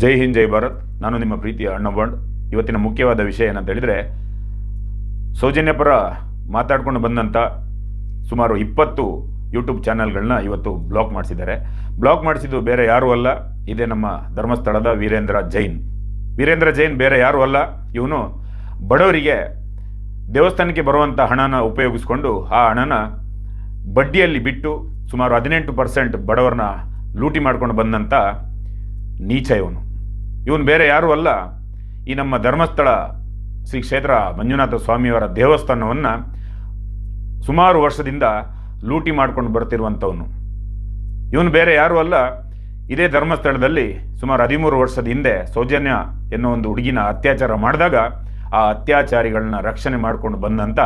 ಜೈ ಹಿಂದ್, ಜೈ ಭಾರತ್. ನಾನು ನಿಮ್ಮ ಪ್ರೀತಿಯ ಅಣ್ಣಬಂಡ್ ಇವತ್ತಿನ ಮುಖ್ಯವಾದ ವಿಷಯ ಏನಂತ ಹೇಳಿದರೆ, ಸೌಜನ್ಯ ಮಾತಾಡ್ಕೊಂಡು ಬಂದಂಥ ಸುಮಾರು ಇಪ್ಪತ್ತು ಯೂಟ್ಯೂಬ್ ಚಾನಲ್ಗಳನ್ನ ಇವತ್ತು ಬ್ಲಾಕ್ ಮಾಡಿಸಿದ್ದಾರೆ. ಬ್ಲಾಕ್ ಮಾಡಿಸಿದ್ದು ಬೇರೆ ಯಾರೂ ಅಲ್ಲ. ಇದೇ ನಮ್ಮ ಧರ್ಮಸ್ಥಳದ ವೀರೇಂದ್ರ ಜೈನ್. ವೀರೇಂದ್ರ ಜೈನ್ ಬೇರೆ ಯಾರೂ ಅಲ್ಲ. ಇವನು ಬಡವರಿಗೆ ದೇವಸ್ಥಾನಕ್ಕೆ ಬರುವಂಥ ಹಣನ ಉಪಯೋಗಿಸ್ಕೊಂಡು ಆ ಹಣನ ಬಡ್ಡಿಯಲ್ಲಿ ಬಿಟ್ಟು ಸುಮಾರು ಹದಿನೆಂಟು ಪರ್ಸೆಂಟ್ ಬಡವರನ್ನ ಲೂಟಿ ಮಾಡ್ಕೊಂಡು ಬಂದಂಥ ನೀಚ ಇವನು. ಇವನು ಬೇರೆ ಯಾರೂ ಅಲ್ಲ. ಈ ನಮ್ಮ ಧರ್ಮಸ್ಥಳ ಶ್ರೀ ಕ್ಷೇತ್ರ ಮಂಜುನಾಥ ಸ್ವಾಮಿಯವರ ದೇವಸ್ಥಾನವನ್ನು ಸುಮಾರು ವರ್ಷದಿಂದ ಲೂಟಿ ಮಾಡ್ಕೊಂಡು ಬರ್ತಿರುವಂಥವನು. ಇವನು ಬೇರೆ ಯಾರೂ ಅಲ್ಲ. ಇದೇ ಧರ್ಮಸ್ಥಳದಲ್ಲಿ ಸುಮಾರು ಹದಿಮೂರು ವರ್ಷದ ಹಿಂದೆ ಸೌಜನ್ಯ ಎನ್ನುವ ಒಂದು ಹುಡುಗಿನ ಅತ್ಯಾಚಾರ ಮಾಡಿದಾಗ ಆ ಅತ್ಯಾಚಾರಿಗಳನ್ನ ರಕ್ಷಣೆ ಮಾಡ್ಕೊಂಡು ಬಂದಂಥ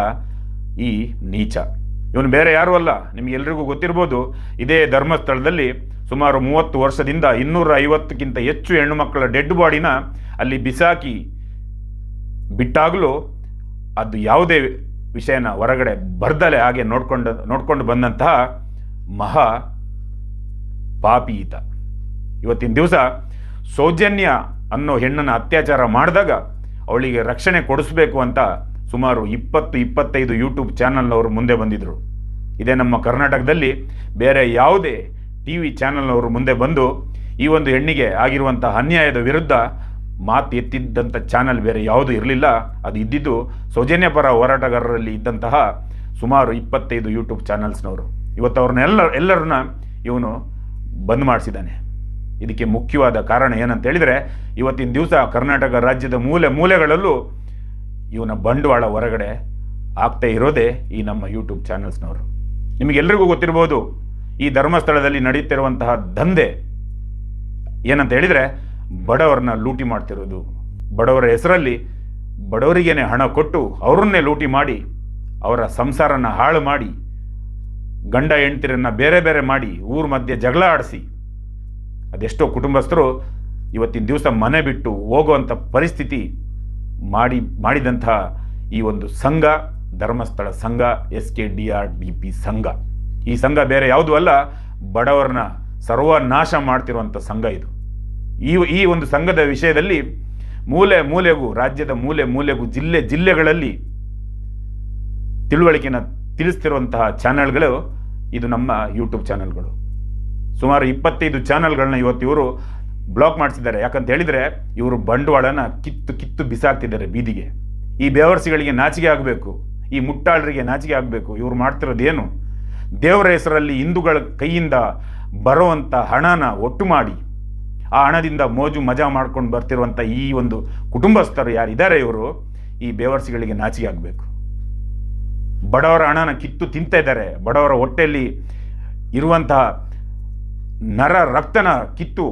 ಈ ನೀಚ. ಇವನು ಬೇರೆ ಯಾರೂ ಅಲ್ಲ, ನಿಮಗೆಲ್ರಿಗೂ ಗೊತ್ತಿರ್ಬೋದು, ಇದೇ ಧರ್ಮಸ್ಥಳದಲ್ಲಿ ಸುಮಾರು ಮೂವತ್ತು ವರ್ಷದಿಂದ ಇನ್ನೂರ ಐವತ್ತಕ್ಕಿಂತ ಹೆಚ್ಚು ಹೆಣ್ಣು ಮಕ್ಕಳ ಡೆಡ್ ಬಾಡಿನ ಅಲ್ಲಿ ಬಿಸಾಕಿ ಬಿಟ್ಟಾಗಲೂ ಅದು ಯಾವುದೇ ವಿಷಯನ ಹೊರಗಡೆ ಬರ್ದಲೆ ಹಾಗೆ ನೋಡ್ಕೊಂಡು ನೋಡ್ಕೊಂಡು ಬಂದಂತಹ ಮಹಾ ಪಾಪೀತ ಇವತ್ತಿನ ದಿವಸ ಸೌಜನ್ಯ ಅನ್ನೋ ಹೆಣ್ಣನ್ನು ಅತ್ಯಾಚಾರ ಮಾಡಿದಾಗ ಅವಳಿಗೆ ರಕ್ಷಣೆ ಕೊಡಿಸ್ಬೇಕು ಅಂತ ಸುಮಾರು ಇಪ್ಪತ್ತು, ಇಪ್ಪತ್ತೈದು ಯೂಟ್ಯೂಬ್ ಚಾನಲ್ನವರು ಮುಂದೆ ಬಂದಿದ್ದರು ಇದೇ ನಮ್ಮ ಕರ್ನಾಟಕದಲ್ಲಿ ಬೇರೆ ಯಾವುದೇ ಟಿ ವಿ ಚಾನಲ್ನವರು ಮುಂದೆ ಬಂದು ಈ ಒಂದು ಹೆಣ್ಣಿಗೆ ಆಗಿರುವಂಥ ಅನ್ಯಾಯದ ವಿರುದ್ಧ ಮಾತು ಎತ್ತಿದ್ದಂಥ ಚಾನಲ್ ಬೇರೆ ಯಾವುದು ಇರಲಿಲ್ಲ. ಅದು ಇದ್ದಿದ್ದು ಸೌಜನ್ಯ ಪರ ಹೋರಾಟಗಾರರಲ್ಲಿ ಇದ್ದಂತಹ ಸುಮಾರು ಇಪ್ಪತ್ತೈದು ಯೂಟ್ಯೂಬ್ ಚಾನಲ್ಸ್ನವರು. ಇವತ್ತು ಅವ್ರನ್ನೆಲ್ಲ ಎಲ್ಲರನ್ನ ಇವನು ಬಂದ್ ಮಾಡಿಸಿದ್ದಾನೆ. ಇದಕ್ಕೆ ಮುಖ್ಯವಾದ ಕಾರಣ ಏನಂತ ಹೇಳಿದರೆ ಇವತ್ತಿನ ದಿವಸ ಕರ್ನಾಟಕ ರಾಜ್ಯದ ಮೂಲೆ ಮೂಲೆಗಳಲ್ಲೂ ಇವನ ಬಂಡವಾಳ ಹೊರಗಡೆ ಆಗ್ತಾ ಇರೋದೇ ಈ ನಮ್ಮ ಯೂಟ್ಯೂಬ್ ಚಾನಲ್ಸ್ನವರು. ನಿಮಗೆಲ್ರಿಗೂ ಗೊತ್ತಿರ್ಬೋದು, ಈ ಧರ್ಮಸ್ಥಳದಲ್ಲಿ ನಡೆಯುತ್ತಿರುವಂತಹ ದಂಧೆ ಏನಂತ ಹೇಳಿದರೆ ಬಡವರನ್ನ ಲೂಟಿ ಮಾಡ್ತಿರೋದು. ಬಡವರ ಹೆಸರಲ್ಲಿ ಬಡವರಿಗೇನೆ ಹಣ ಕೊಟ್ಟು ಅವರನ್ನೇ ಲೂಟಿ ಮಾಡಿ, ಅವರ ಸಂಸಾರನ ಹಾಳು ಮಾಡಿ, ಗಂಡ ಹೆಂಡ್ತಿರನ್ನು ಬೇರೆ ಬೇರೆ ಮಾಡಿ ಊರ ಮಧ್ಯೆ ಜಗಳ ಆಡಿಸಿ, ಅದೆಷ್ಟೋ ಕುಟುಂಬಸ್ಥರು ಇವತ್ತಿನ ದಿವಸ ಮನೆ ಬಿಟ್ಟು ಹೋಗುವಂಥ ಪರಿಸ್ಥಿತಿ ಮಾಡಿ, ಮಾಡಿದಂತಹ ಈ ಒಂದು ಸಂಘ ಧರ್ಮಸ್ಥಳ ಸಂಘ, S K D R, D P ಸಂಘ. ಈ ಸಂಘ ಬೇರೆ ಯಾವುದೂ ಅಲ್ಲ, ಬಡವರನ್ನ ಸರ್ವನಾಶ ಮಾಡ್ತಿರುವಂಥ ಸಂಘ ಇದು. ಈ ಈ ಒಂದು ಸಂಘದ ವಿಷಯದಲ್ಲಿ ಮೂಲೆ ಮೂಲೆಗೂ, ರಾಜ್ಯದ ಮೂಲೆ ಮೂಲೆಗೂ, ಜಿಲ್ಲೆ ಜಿಲ್ಲೆಗಳಲ್ಲಿ ತಿಳುವಳಿಕೆನ ತಿಳಿಸ್ತಿರುವಂತಹ ಚಾನೆಲ್ಗಳು ಇದು ನಮ್ಮ ಯೂಟ್ಯೂಬ್ ಚಾನೆಲ್ಗಳು. ಸುಮಾರು ಇಪ್ಪತ್ತೈದು ಚಾನೆಲ್ಗಳನ್ನ ಇವತ್ತು ಇವರು ಬ್ಲಾಕ್ ಮಾಡಿಸಿದ್ದಾರೆ. ಯಾಕಂತ ಹೇಳಿದರೆ, ಇವರು ಬಂಡವಾಳನ ಕಿತ್ತು ಕಿತ್ತು ಬಿಸಾಕ್ತಿದ್ದಾರೆ ಬೀದಿಗೆ. ಈ ಬೇವರ್ಸಿಗಳಿಗೆ ನಾಚಿಕೆ ಆಗಬೇಕು. ಈ ಮುಟ್ಟಾಳರಿಗೆ ನಾಚಿಕೆ ಆಗಬೇಕು. ಇವರು ಮಾಡ್ತಿರೋದೇನು? ದೇವರ ಹೆಸರಲ್ಲಿ ಹಿಂದೂಗಳ ಕೈಯಿಂದ ಬರುವಂಥ ಹಣನ ಒಟ್ಟು ಮಾಡಿ, ಆ ಹಣದಿಂದ ಮೋಜು ಮಜಾ ಮಾಡ್ಕೊಂಡು ಬರ್ತಿರುವಂಥ ಈ ಒಂದು ಕುಟುಂಬಸ್ಥರು ಯಾರಿದ್ದಾರೆ ಇವರು, ಈ ಬೇವರ್ಸಿಗಳಿಗೆ ನಾಚಿಕೆ ಆಗಬೇಕು. ಬಡವರ ಹಣನ ಕಿತ್ತು ತಿಂತಾ ಇದ್ದಾರೆ. ಬಡವರ ಹೊಟ್ಟೆಯಲ್ಲಿ ಇರುವಂತಹ ನರ ರಕ್ತನ ಕಿತ್ತು